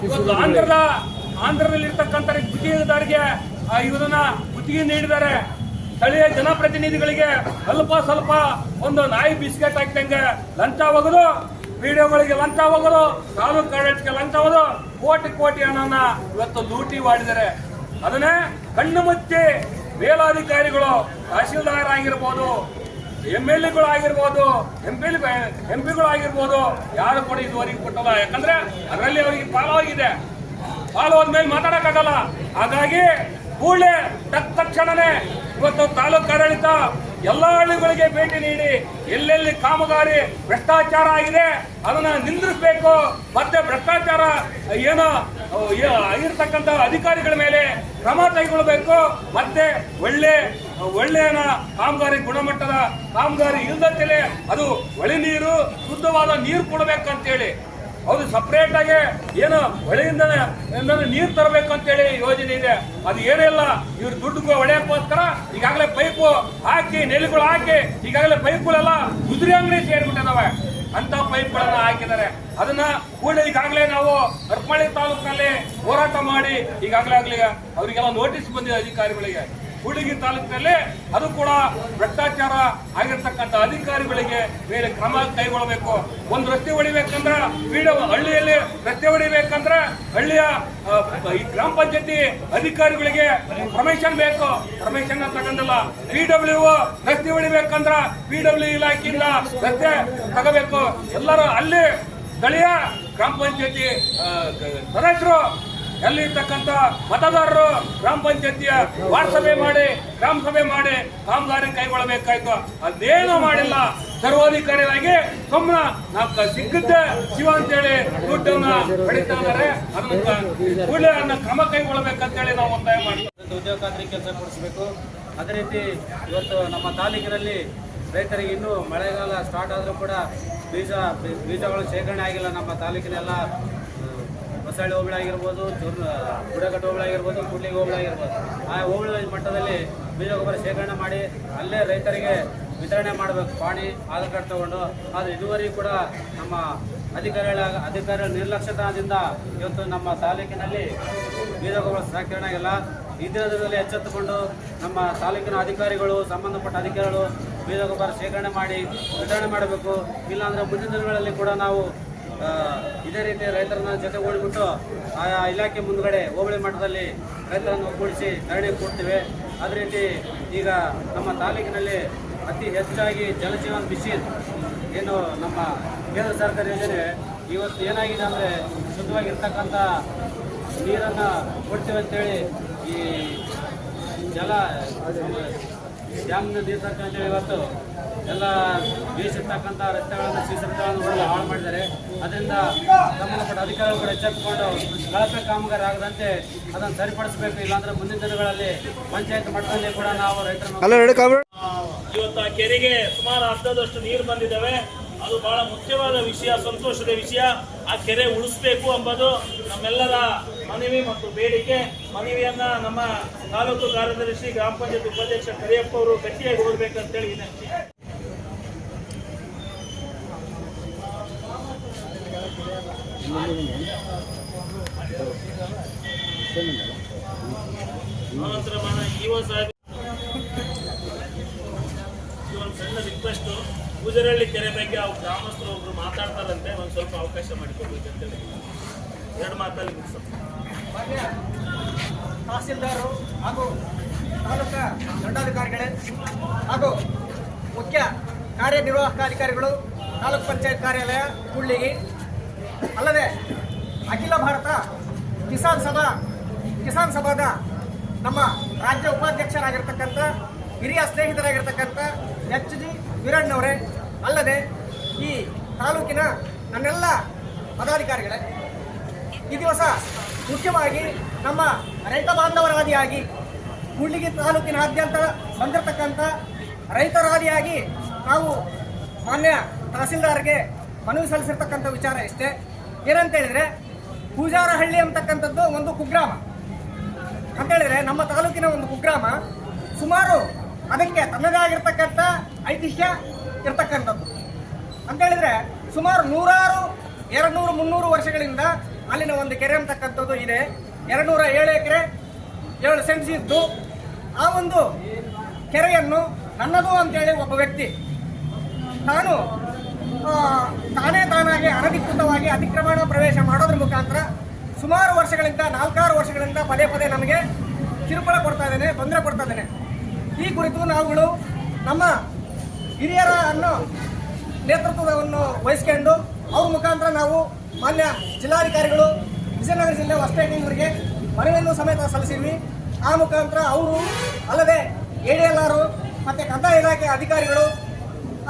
ಇವತ್ತು ಆಂಧ್ರದ ಆಂಧ್ರದಲ್ಲಿ ಇರ್ತಕ್ಕಂಥ ಗುತ್ತಿಗೆದಾರಿಗೆ ಆ ಇವರನ್ನ ಗುತ್ತಿಗೆ ನೀಡಿದ್ದಾರೆ. ಸ್ಥಳೀಯ ಜನಪ್ರತಿನಿಧಿಗಳಿಗೆ ಅಲ್ಪ ಸ್ವಲ್ಪ ಒಂದು ನಾಯಿ ಬಿಸ್ಕೆಟ್ ಹಾಕ್ದಂಗೆ ಲಂಚ ಹೋಗೋದು ವಿಡಿಯೋಗಳಿಗೆ ಲಂಚ ಹೋಗೋದು, ತಾಲೂಕು ಆಡಳಿತಕ್ಕೆ ಲಂಚ ಹೋಗೋದು, ಕೋಟಿ ಕೋಟಿ ಹಣನ ಇವತ್ತು ಲೂಟಿ ಮಾಡಿದರೆ ಅದನ್ನೇ ಕಣ್ಣು ಮುಚ್ಚಿ ಮೇಲಾಧಿಕಾರಿಗಳು, ತಹಶೀಲ್ದಾರ್ ಆಗಿರ್ಬೋದು ಎಂ ಎಲ್ ಎಗಳು ಆಗಿರ್ಬೋದು ಎಂ ಪಿ ಎಂ ಪಿಗಳು ಆಗಿರ್ಬೋದು, ಯಾರು ಕೂಡ ಇದುವರೆಗೆ ಕೊಟ್ಟಲ್ಲ. ಯಾಕಂದ್ರೆ ಅದರಲ್ಲಿ ಅವರಿಗೆ ಪಾಲವಾಗಿದೆ ಪಾಲು ಹೋದ್ಮೇಲೆ ಮಾತಾಡಕ್ಕಾಗಲ್ಲ. ಹಾಗಾಗಿ ಕೂಡಲೇ ತಕ್ಷಣನೇ ಇವತ್ತು ತಾಲೂಕು ಆಡಳಿತ ಎಲ್ಲಾ ಹಳ್ಳಿಗಳಿಗೆ ಭೇಟಿ ನೀಡಿ ಎಲ್ಲೆಲ್ಲಿ ಕಾಮಗಾರಿ, ಭ್ರಷ್ಟಾಚಾರ ಆಗಿದೆ ಅದನ್ನ ನಿಂದಿಸಬೇಕು ಮತ್ತೆ ಭ್ರಷ್ಟಾಚಾರ ಏನೋ ಆಗಿರ್ತಕ್ಕಂಥ ಅಧಿಕಾರಿಗಳ ಮೇಲೆ ಕ್ರಮ ಕೈಗೊಳ್ಳಬೇಕು ಮತ್ತೆ ಒಳ್ಳೆ, ಒಳ್ಳೆಯನ ಕಾಮಗಾರಿ ಗುಣಮಟ್ಟದ ಕಾಮಗಾರಿ ಇಲ್ದಂತೆಲೆ ಅದು ಒಳೆ ನೀರು ಶುದ್ಧವಾದ ನೀರು ಕೊಡಬೇಕಂತೇಳಿ ಹೌದು ಸಪ್ರೇಟ್ ಆಗಿ ಏನು ಹೊಳೆಯಿಂದ ನೀರು ತರಬೇಕು ಅಂತೇಳಿ ಯೋಜನೆ ಇದೆ. ಅದು ಏನಿಲ್ಲ ಇವ್ರು ದುಡ್ಡು ಹೊಳೆಯಕ್ಕೋಸ್ಕರ ಈಗಾಗಲೇ ಪೈಪು ಹಾಕಿ, ನೆಲೆಗಳು ಹಾಕಿ, ಈಗಾಗಲೇ ಪೈಪ್ಗಳೆಲ್ಲ ಕುದುರೆ ಅಂಗಡಿ ಸೇರ್ಬಿಟ್ಟಿದಾವೆ. ಅಂತ ಪೈಪ್ಗಳನ್ನ ಹಾಕಿದ್ದಾರೆ. ಅದನ್ನ ಕೂಡಲೇ ಈಗಾಗಲೇ ನಾವು ಅರ್ಪಳ್ಳಿ ತಾಲೂಕಿನಲ್ಲಿ ಹೋರಾಟ ಮಾಡಿ ಈಗಾಗಲೇ ಆಗ್ಲಿ ಅವರಿಗೆಲ್ಲ ನೋಟಿಸ್ ಬಂದಿದೆ ಅಧಿಕಾರಿಗಳಿಗೆ. ಕೂಡಲಿಗಿ ತಾಲೂಕಿನಲ್ಲಿ ಅದು ಕೂಡ ಭ್ರಷ್ಟಾಚಾರ ಆಗಿರ್ತಕ್ಕಂಥ ಅಧಿಕಾರಿಗಳಿಗೆ ಮೇಲೆ ಕ್ರಮ ಕೈಗೊಳ್ಳಬೇಕು. ಒಂದು ರಸ್ತೆ ಹೊಡಿಬೇಕಂದ್ರೆ ಬೀಡ ಹಳ್ಳಿಯಲ್ಲಿ ರಸ್ತೆ ಹೊಡಿಬೇಕಂದ್ರೆ ಹಳ್ಳಿಯ ಈ ಗ್ರಾಮ ಪಂಚಾಯತಿ ಅಧಿಕಾರಿಗಳಿಗೆ ಪರ್ಮಿಷನ್ ಬೇಕು. ಪರ್ಮಿಷನ್ ತಗೊಂಡಿಲ್ಲ. ಪಿ ಡಬ್ಲ್ಯೂ ರಸ್ತೆ ಹೊಡಿಬೇಕಂದ್ರ ಪಿ ಡಬ್ಲ್ಯೂ ಇಲಾಖೆಯಿಂದ ರಸ್ತೆ ತಗೋಬೇಕು. ಎಲ್ಲರೂ ಅಲ್ಲಿ ಸ್ಥಳೀಯ ಗ್ರಾಮ ಪಂಚಾಯತಿ ಸದಸ್ಯರು ಎಲ್ಲಿರ್ತಕ್ಕಂಥ ಮತದಾರರು ಗ್ರಾಮ ಪಂಚಾಯತಿಯ ವಾರ್ಡ್ ಸಭೆ ಮಾಡಿ, ಗ್ರಾಮ ಸಭೆ ಮಾಡಿ ಕಾಮಗಾರಿ ಕೈಗೊಳ್ಳಬೇಕಾಯ್ತು. ಅದೇನು ಮಾಡಿಲ್ಲ. ಸರ್ವಾಧಿಕಾರಿಯಾಗಿ ಸುಮ್ಮನ ನಾವು ಸಿಕ್ಕಿದ್ದೆ. ಶಿವ ಅಂತೇಳಿ ದುಡ್ಡನ್ನ ಪಡಿತಾ ಇದ್ದಾರೆ. ಅದನ್ನ ಅನ್ನ ಅದನ್ನ ಕ್ರಮ ಕೈಗೊಳ್ಳಬೇಕಂತೇಳಿ ನಾವು ಒತ್ತಾಯ ಮಾಡ್ತೀವಿ. ಉದ್ಯೋಗ ಖಾತ್ರಿ ಕೆಲಸ ಕೊಡಿಸಬೇಕು. ಅದೇ ರೀತಿ ಇವತ್ತು ನಮ್ಮ ತಾಲೂಕಿನಲ್ಲಿ ರೈತರಿಗೆ ಇನ್ನೂ ಮಳೆಗಾಲ ಸ್ಟಾರ್ಟ್ ಆದರೂ ಕೂಡ ಬೀಜ, ಬೀಜಗಳು ಶೇಖರಣೆ ಆಗಿಲ್ಲ ನಮ್ಮ ತಾಲೂಕಿನೆಲ್ಲ. ಹೊಸಳ್ಳಿ ಬುಡಕಟ್ಟು ಹೋಬಳಿ ಆಗಿರ್ಬೋದು, ಕುಡ್ಲಿಗೆ ಹೋಬಳಿ ಆಗಿರ್ಬೋದು. ಆ ಹೋಬಳಿ ಮಟ್ಟದಲ್ಲಿ ಬೀಜ ಗೊಬ್ಬರ ಶೇಖರಣೆ ಮಾಡಿ ಅಲ್ಲೇ ರೈತರಿಗೆ ವಿತರಣೆ ಮಾಡಬೇಕು. ಪಾಣಿ, ಆಧಾರ್ ಕಾರ್ಡ್ ತಗೊಂಡು. ಆದರೆ ಇದುವರೆಗೂ ಕೂಡ ನಮ್ಮ ಅಧಿಕಾರಿಗಳ ಅಧಿಕಾರಿಗಳ ನಿರ್ಲಕ್ಷ್ಯತನದಿಂದ ಇವತ್ತು ನಮ್ಮ ತಾಲೂಕಿನಲ್ಲಿ ಬೀಜ ಗೊಬ್ಬರ ಶೇಖರಣೆ ಆಗಿಲ್ಲ. ಈ ದಿನದಲ್ಲಿ ಎಚ್ಚೆತ್ತುಕೊಂಡು ನಮ್ಮ ತಾಲೂಕಿನ ಅಧಿಕಾರಿಗಳು, ಸಂಬಂಧಪಟ್ಟ ಅಧಿಕಾರಿಗಳು ಬೀಜ ಗೊಬ್ಬರ ಶೇಖರಣೆ ಮಾಡಿ ವಿತರಣೆ ಮಾಡಬೇಕು. ಇಲ್ಲಾಂದರೆ ಮುಂದಿನ ದಿನಗಳಲ್ಲಿ ಕೂಡ ನಾವು ಇದೇ ರೀತಿ ರೈತರನ್ನ ಜೊತೆಗೂಡಿಬಿಟ್ಟು ಆಯಾ ಇಲಾಖೆ ಮುಂದ್ಗಡೆ ಹೋಬಳಿ ಮಟ್ಟದಲ್ಲಿ ರೈತರನ್ನು ಒಗ್ಗೂಡಿಸಿ ಧರಣಿ ಕೊಡ್ತೀವಿ. ಅದೇ ರೀತಿ ಈಗ ನಮ್ಮ ತಾಲೂಕಿನಲ್ಲಿ ಅತಿ ಹೆಚ್ಚಾಗಿ ಜಲಜೀವನ್ ಮಿಷನ್ ಏನು ನಮ್ಮ ಕೇಂದ್ರ ಸರ್ಕಾರ ಯೋಜನೆ, ಇವತ್ತು ಏನಾಗಿದೆ ಅಂದರೆ ಶುದ್ಧವಾಗಿರ್ತಕ್ಕಂಥ ನೀರನ್ನು ಕೊಡ್ತೀವಿ ಅಂತೇಳಿ ಈ ಜಲ ಡ್ಯಾಮ್ನ ನೀರು ಇವತ್ತು ಎಲ್ಲ ಬೀಸಿರ್ತಕ್ಕಂಥ ರಸ್ತೆಗಳನ್ನು ಸೀಸರಗಳನ್ನು ಹೊಡೆದು ಹಾಳು ಮಾಡಿದ್ದಾರೆ. ಅದರಿಂದ ಸಂಬಂಧಪಟ್ಟ ಅಧಿಕಾರಿಗಳು ಕೂಡ ಎಚ್ಚೆತ್ತುಕೊಂಡು ಕಳಪೆ ಕಾಮಗಾರಿ ಆಗದಂತೆ ಅದನ್ನು ಸರಿಪಡಿಸಬೇಕು. ಇಲ್ಲಾಂದ್ರೆ ಮುಂದಿನ ದಿನಗಳಲ್ಲಿ ಪಂಚಾಯತ್ ಮಟ್ಟದಲ್ಲಿ ಕೂಡ ನಾವು ರೈತರನ್ನು ಇವತ್ತು ಆ ಕೆರೆಗೆ ಸುಮಾರು ಅರ್ಧದಷ್ಟು ನೀರು ಬಂದಿದ್ದಾವೆ. ಅದು ಬಹಳ ಮುಖ್ಯವಾದ ವಿಷಯ ಸಂತೋಷದ ವಿಷಯ. ಆ ಕೆರೆ ಉಳಿಸ್ಬೇಕು ಎಂಬುದು ನಮ್ಮೆಲ್ಲರ ಮನವಿ ಮತ್ತು ಬೇಡಿಕೆ. ಮನವಿಯನ್ನ ನಮ್ಮ ತಾಲೂಕು ಕಾರ್ಯದರ್ಶಿ ಗ್ರಾಮ ಪಂಚಾಯತ್ ಉಪಾಧ್ಯಕ್ಷ ಕರಿಯಪ್ಪ ಅವರು ಗಟ್ಟಿಯಾಗಿ ಓದಬೇಕಂತೇಳಿ ವಿನಂತಿ. ಆನಂತರ ಮಾನ ಇಒ ಸಾಹೇಬ್ ಒಂದು ಸಣ್ಣ ರಿಕ್ವೆಸ್ಟ್ ಕೆರೆ ಬಗ್ಗೆ ಅವ್ರು ಗ್ರಾಮಸ್ಥರು ಒಬ್ರು ಮಾತಾಡ್ತಾರಂತೆ ಒಂದು ಸ್ವಲ್ಪ ಅವಕಾಶ ಮಾಡಿಕೊಡ್ಬೇಕು ಅಂತೇಳಿ ಎರಡು ಮಾತಲ್ಲಿ ತಹಸೀಲ್ದಾರು ಹಾಗೂ ತಾಲೂಕಾ ದಂಡಾಧಿಕಾರಿಗಳೇ ಹಾಗೂ ಮುಖ್ಯ ಕಾರ್ಯನಿರ್ವಾಹಕ ಅಧಿಕಾರಿಗಳು, ತಾಲೂಕ್ ಪಂಚಾಯತ್ ಕಾರ್ಯಾಲಯ ಕೂಡ್ಲಿಗಿ ಅಲ್ಲದೆ ಅಖಿಲ ಭಾರತ ಕಿಸಾನ್ ಸಭಾ, ಕಿಸಾನ್ ಸಭಾದ ನಮ್ಮ ರಾಜ್ಯ ಉಪಾಧ್ಯಕ್ಷರಾಗಿರ್ತಕ್ಕಂಥ, ಹಿರಿಯ ಸ್ನೇಹಿತರಾಗಿರ್ತಕ್ಕಂಥ ಎಚ್ ಜಿ ವೀರಣ್ಣವರೇ ಅಲ್ಲದೆ ಈ ತಾಲೂಕಿನ ನನ್ನೆಲ್ಲ ಪದಾಧಿಕಾರಿಗಳೇ, ಈ ದಿವಸ ಮುಖ್ಯವಾಗಿ ನಮ್ಮ ರೈತ ಬಾಂಧವರಾದಿಯಾಗಿ ಕೂಡ್ಲಿಗಿ ತಾಲೂಕಿನಾದ್ಯಂತ ಬಂದಿರತಕ್ಕಂಥ ರೈತರಾದಿಯಾಗಿ ನಾವು ಮಾನ್ಯ ತಹಸೀಲ್ದಾರ್ಗೆ ಮನವಿ ಸಲ್ಲಿಸಿರ್ತಕ್ಕಂಥ ವಿಚಾರ ಇಷ್ಟೇ. ಏನಂತ ಹೇಳಿದ್ರೆ ಪೂಜಾರಹಳ್ಳಿ ಅಂತಕ್ಕಂಥದ್ದು ಒಂದು ಕುಗ್ರಾಮ. ಅಂತ ಹೇಳಿದ್ರೆ ನಮ್ಮ ತಾಲೂಕಿನ ಒಂದು ಕುಗ್ರಾಮ ಸುಮಾರು ಅದಕ್ಕೆ ತನ್ನದೇ ಆಗಿರ್ತಕ್ಕಂಥ ಐತಿಹ್ಯ ಇರ್ತಕ್ಕಂಥದ್ದು. ಅಂತ ಹೇಳಿದ್ರೆ ಸುಮಾರು ನೂರಾರು ಎರಡು ನೂರು ಮುನ್ನೂರು ವರ್ಷಗಳಿಂದ ಅಲ್ಲಿನ ಒಂದು ಕೆರೆ ಅಂತಕ್ಕಂಥದ್ದು ಇದೆ. ಎರಡು ನೂರ ಏಳು ಎಕರೆ ಏಳು ಸೆಂಟ್ಸ್ ಇದ್ದು ಆ ಒಂದು ಕೆರೆಯನ್ನು ನನ್ನದು ಅಂತೇಳಿ ಒಬ್ಬ ವ್ಯಕ್ತಿ. ಆ, ತಾನೇ ತಾನಾಗಿ ಅನಧಿಕೃತವಾಗಿ ಅತಿಕ್ರಮಣ ಪ್ರವೇಶ ಮಾಡೋದ್ರ ಮುಖಾಂತರ ಸುಮಾರು ವರ್ಷಗಳಿಂದ, ನಾಲ್ಕಾರು ವರ್ಷಗಳಿಂದ ಪದೇ ಪದೇ ನಮಗೆ ಕಿರುಕುಳ ಕೊಡ್ತಾ ಇದ್ದೇನೆ, ತೊಂದರೆ ಕೊಡ್ತಾ ಇದ್ದೇನೆ. ಈ ಕುರಿತು ನಾವುಗಳು ನಮ್ಮ ಹಿರಿಯರ ಅನ್ನು ನೇತೃತ್ವವನ್ನು ವಹಿಸ್ಕೊಂಡು ಅವ್ರ ಮುಖಾಂತರ ನಾವು ಮಾನ್ಯ ಜಿಲ್ಲಾಧಿಕಾರಿಗಳು ವಿಜಯನಗರ ಜಿಲ್ಲೆ ಹೊಸಪೇಟೆಯವರಿಗೆ ಮನವಿಯನ್ನು ಸಮೇತ ಸಲ್ಲಿಸಿದ್ವಿ. ಆ ಮುಖಾಂತರ ಅವರು ಅಲ್ಲದೆ ಎ ಡಿ ಎಲ್ ಆರು ಮತ್ತು ಕಂದಾಯ ಇಲಾಖೆ ಅಧಿಕಾರಿಗಳು,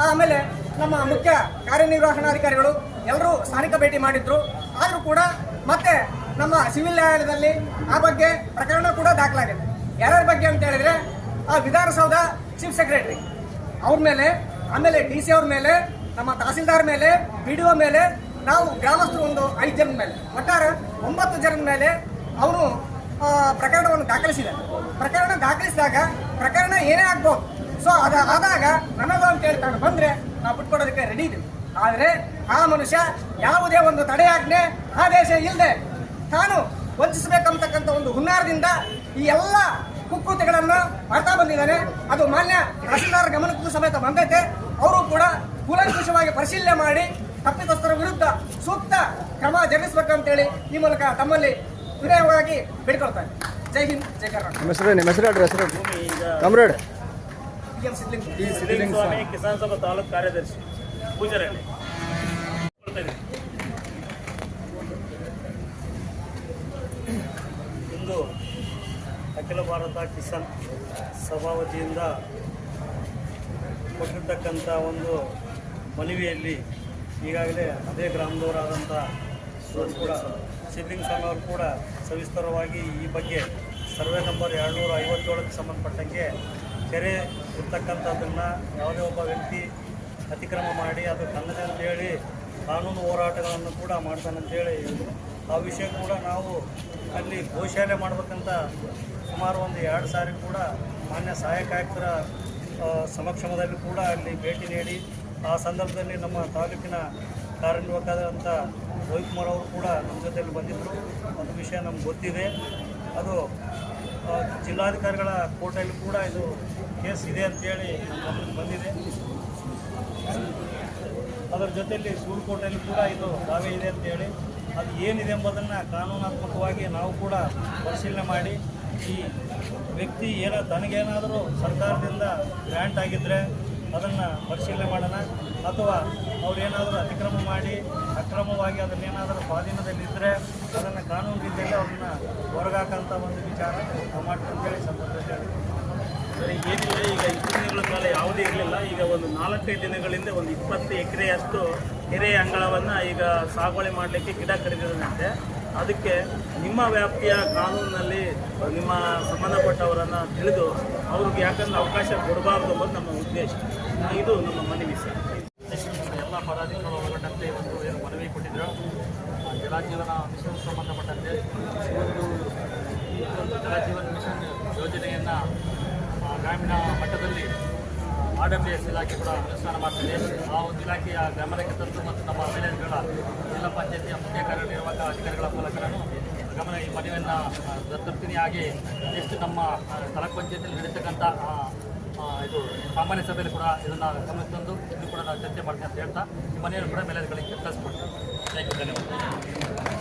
ಆಮೇಲೆ ನಮ್ಮ ಮುಖ್ಯ ಕಾರ್ಯನಿರ್ವಹಣಾಧಿಕಾರಿಗಳು ಎಲ್ಲರೂ ಸ್ಥಾನಿಕ ಭೇಟಿ ಮಾಡಿದ್ರು. ಆದರೂ ಕೂಡ ಮತ್ತೆ ನಮ್ಮ ಸಿವಿಲ್ ನ್ಯಾಯಾಲಯದಲ್ಲಿ ಆ ಬಗ್ಗೆ ಪ್ರಕರಣ ಕೂಡ ದಾಖಲಾಗಿದೆ. ಯಾರ್ಯಾರ ಬಗ್ಗೆ ಅಂತ ಹೇಳಿದ್ರೆ, ಆ ವಿಧಾನಸೌಧ ಚೀಫ್ ಸೆಕ್ರೆಟರಿ ಅವ್ರ ಮೇಲೆ, ಆಮೇಲೆ ಡಿ ಸಿ ಅವ್ರ ಮೇಲೆ, ನಮ್ಮ ತಹಸೀಲ್ದಾರ್ ಮೇಲೆ ಪಿ ಡಿ ಒ ಮೇಲೆ, ನಾವು ಗ್ರಾಮಸ್ಥರು ಒಂದು ಐದು ಜನ ಮೇಲೆ, ಒಟ್ಟಾರೆ ಒಂಬತ್ತು ಜನದ ಮೇಲೆ ಅವರು ಪ್ರಕರಣವನ್ನು ದಾಖಲಿಸಿದ್ದಾರೆ. ಪ್ರಕರಣ ದಾಖಲಿಸಿದಾಗ ಪ್ರಕರಣ ಏನೇ ಆಗ್ಬೋದು ಸೊ ಅದ ಆದಾಗ ನನ್ನದು ಅಂತ ಹೇಳಿ ತಾನು ಬಂದ್ರೆ ನಾವು ಬಿಟ್ಕೊಡೋದಕ್ಕೆ ರೆಡಿ ಇದೆ ಆದರೆ ಆ ಮನುಷ್ಯ ಯಾವುದೇ ಒಂದು ತಡೆಯಾಜ್ಞೆ ಆದೇಶ ಇಲ್ಲದೆ ತಾನು ವಂಚಿಸಬೇಕಂತಕ್ಕಂಥ ಒಂದು ಹುನ್ನಾರದಿಂದ ಈ ಎಲ್ಲ ಕುಕೃತಿಗಳನ್ನು ಮಾಡ್ತಾ ಬಂದಿದ್ದಾನೆ. ಅದು ಮಾನ್ಯ ತಹಸೀಲ್ದಾರ್ ಗಮನಕ್ಕೂ ಸಮೇತ ಬಂದೈತೆ. ಅವರು ಕೂಡ ಕೂಲಂಕುಷವಾಗಿ ಪರಿಶೀಲನೆ ಮಾಡಿ ತಪ್ಪಿತಸ್ಥರ ವಿರುದ್ಧ ಸೂಕ್ತ ಕ್ರಮ ಜರುಗಿಸಬೇಕಂತೇಳಿ ಈ ಮೂಲಕ ತಮ್ಮಲ್ಲಿ ವಿನಯವಾಗಿ ಬೇಡ್ಕೊಳ್ತಾರೆ. ಜೈ ಹಿಂದ್ ಜೈ ಕರ್ನಾಟಕ. ಸಿದ್ಲಿಂಗ್ ಸಿದ್ಲಿಂಗ ಸ್ವಾಮಿ ಕಿಸಾನ್ ಸಭಾ ತಾಲೂಕು ಕಾರ್ಯದರ್ಶಿ ಪೂಜಾರಳ್ಳಿ ಇಂದು ಅಖಿಲ ಭಾರತ ಕಿಸಾನ್ ಸಭಾ ವತಿಯಿಂದ ಕೊಟ್ಟಿರ್ತಕ್ಕಂಥ ಒಂದು ಮನವಿಯಲ್ಲಿ ಈಗಾಗಲೇ ಅದೇ ಗ್ರಾಮದವರಾದಂಥ ಕೂಡ ಸಿದ್ಲಿಂಗ ಸ್ವಾಮಿ ಅವರು ಕೂಡ ಸವಿಸ್ತಾರವಾಗಿ ಈ ಬಗ್ಗೆ ಸರ್ವೆ ನಂಬರ್ ಎರಡುನೂರ ಐವತ್ತೇಳಕ್ಕೆ ಸಂಬಂಧಪಟ್ಟಂಗೆ ಕೆರೆ ಇರ್ತಕ್ಕಂಥದ್ದನ್ನು ಯಾವುದೇ ಒಬ್ಬ ವ್ಯಕ್ತಿ ಅತಿಕ್ರಮ ಮಾಡಿ ಅದು ತನ್ನದೇ ಅಂತೇಳಿ ಕಾನೂನು ಹೋರಾಟಗಳನ್ನು ಕೂಡ ಮಾಡ್ತಾನಂತೇಳಿ ಆ ವಿಷಯ ಕೂಡ ನಾವು ಅಲ್ಲಿ ಗೋಶಾಲೆ ಮಾಡಬೇಕಂತ ಸುಮಾರು ಒಂದು ಎರಡು ಸಾರಿ ಕೂಡ ಮಾನ್ಯ ಸಹಾಯಕ ಆಯುಕ್ತರ ಸಮಕ್ಷಮದಲ್ಲಿ ಕೂಡ ಅಲ್ಲಿ ಭೇಟಿ ನೀಡಿ, ಆ ಸಂದರ್ಭದಲ್ಲಿ ನಮ್ಮ ತಾಲೂಕಿನ ಕಾರ್ಯನಿರ್ವಹಕಾದಂಥ ರೋಹಿತ್ ಕುಮಾರ್ ಅವರು ಕೂಡ ನಮ್ಮ ಜೊತೆಯಲ್ಲಿ ಬಂದಿದ್ದರು. ಒಂದು ವಿಷಯ ನಮ್ಗೆ ಗೊತ್ತಿದೆ. ಅದು ಜಿಲ್ಲಾಧಿಕಾರಿಗಳ ಕೋರ್ಟಲ್ಲಿ ಕೂಡ ಇದು ಕೇಸ್ ಇದೆ ಅಂತೇಳಿ ಬಂದಿದೆ. ಅದರ ಜೊತೆಯಲ್ಲಿ ಕೋರ್ಟಲ್ಲಿ ಕೂಡ ಇದು ದಾವೆ ಇದೆ ಅಂತೇಳಿ, ಅದು ಏನಿದೆ ಎಂಬುದನ್ನು ಕಾನೂನಾತ್ಮಕವಾಗಿ ನಾವು ಕೂಡ ಪರಿಶೀಲನೆ ಮಾಡಿ, ಈ ವ್ಯಕ್ತಿ ಏನೋ ತನಗೇನಾದರೂ ಸರ್ಕಾರದಿಂದ ಗ್ರ್ಯಾಂಟ್ ಆಗಿದ್ದರೆ ಅದನ್ನು ಪರಿಶೀಲನೆ ಮಾಡೋಣ ಅಥವಾ ಅವ್ರೇನಾದರೂ ಅತಿಕ್ರಮ ಮಾಡಿ, ಅಕ್ರಮವಾಗಿ ಅದನ್ನೇನಾದರೂ ಸ್ವಾಧೀನದಲ್ಲಿದ್ದರೆ ಅದನ್ನು ಕಾನೂನು ರೀತಿಯಲ್ಲಿ ಅವ್ರನ್ನ ಹೊರಗಾಕಂಥ ಒಂದು ವಿಚಾರ ಮಾಡ್ತೀವಿ ಅಂತೇಳಿ ಸಂದರ್ಭದಲ್ಲಿ ಹೇಳ್ತೀನಿ. ಸರಿ ಏನಿಲ್ಲ ಈಗ ಇಪ್ಪತ್ತು ದಿನಗಳ ಕಾಲ ಯಾವುದೇ ಇರಲಿಲ್ಲ. ಈಗ ಒಂದು ನಾಲ್ಕೈದು ದಿನಗಳಿಂದ ಒಂದು ಇಪ್ಪತ್ತು ಎಕರೆಯಷ್ಟು ಕೆರೆ ಅಂಗಳವನ್ನು ಈಗ ಸಾಗುವಳಿ ಮಾಡಲಿಕ್ಕೆ ಗಿಡ ಕಡಿದಿರುವಂತೆ. ಅದಕ್ಕೆ ನಿಮ್ಮ ವ್ಯಾಪ್ತಿಯ ಕಾನೂನಿನಲ್ಲಿ ನಿಮ್ಮ ಸಂಬಂಧಪಟ್ಟವರನ್ನು ತಿಳಿದು ಅವ್ರಿಗೆ ಯಾಕಂದ್ರೆ ಅವಕಾಶ ಕೊಡಬಾರ್ದು ಅನ್ನೋದು ನಮ್ಮ ಉದ್ದೇಶ. ಇದು ನಮ್ಮ ಮನವಿ ಸರ್ ಎಲ್ಲ ಪದಾಧಿಕಾರಿಗಳು ಒಳಗೊಂಡಂತೆ ಒಂದು ಏನು ಮನವಿ ಕೊಟ್ಟಿದ್ರು ಆ, ಜಲಜೀವನ ಮಿಷನ್ ಸಂಬಂಧಪಟ್ಟಂತೆ ಒಂದು ಜಲಜೀವನ ಮಿಷನ್ ಯೋಜನೆಯನ್ನು ಗ್ರಾಮೀಣ ಮಟ್ಟದಲ್ಲಿ ಆರ್ ಎಸ್ ಇಲಾಖೆ ಕೂಡ ಅನುಷ್ಠಾನ ಮಾಡ್ತಿದೆ. ಆ ಒಂದು ಇಲಾಖೆಯ ಗಮನಕ್ಕೆ ತಂದು ಮತ್ತು ನಮ್ಮ ವಿಲೇಜ್ಗಳ ಜಿಲ್ಲಾ ಪಂಚಾಯತಿಯ ಮುಖ್ಯ ಕಾರ್ಯನಿರ್ವಾಹಕ ಅಧಿಕಾರಿಗಳ ಮೂಲಕ ಗಮನ ಈ ಮನವಿಯನ್ನು ತರ್ತೀನಿ ಹಾಗೆ ಎಷ್ಟು ನಮ್ಮ ಸ್ಥಳ ಪಂಚಾಯತಿಯಲ್ಲಿ ನಡೀತಕ್ಕಂಥ ಇದು ಸಾಮಾನ್ಯ ಸಭೆಯಲ್ಲಿ ಕೂಡ ಇದನ್ನು ಗಮನಕ್ಕೆ ತಂದು ಇದು ಕೂಡ ನಾವು ಚರ್ಚೆ ಮಾಡ್ತೀನಿ ಅಂತ ಹೇಳ್ತಾ, ಈ ಮನೆಯನ್ನು ಕೂಡ ಮೇಲೆಗಳಿಗೆ ಕಳಿಸ್ಕೊಡ್ತೀನಿ. Thank you.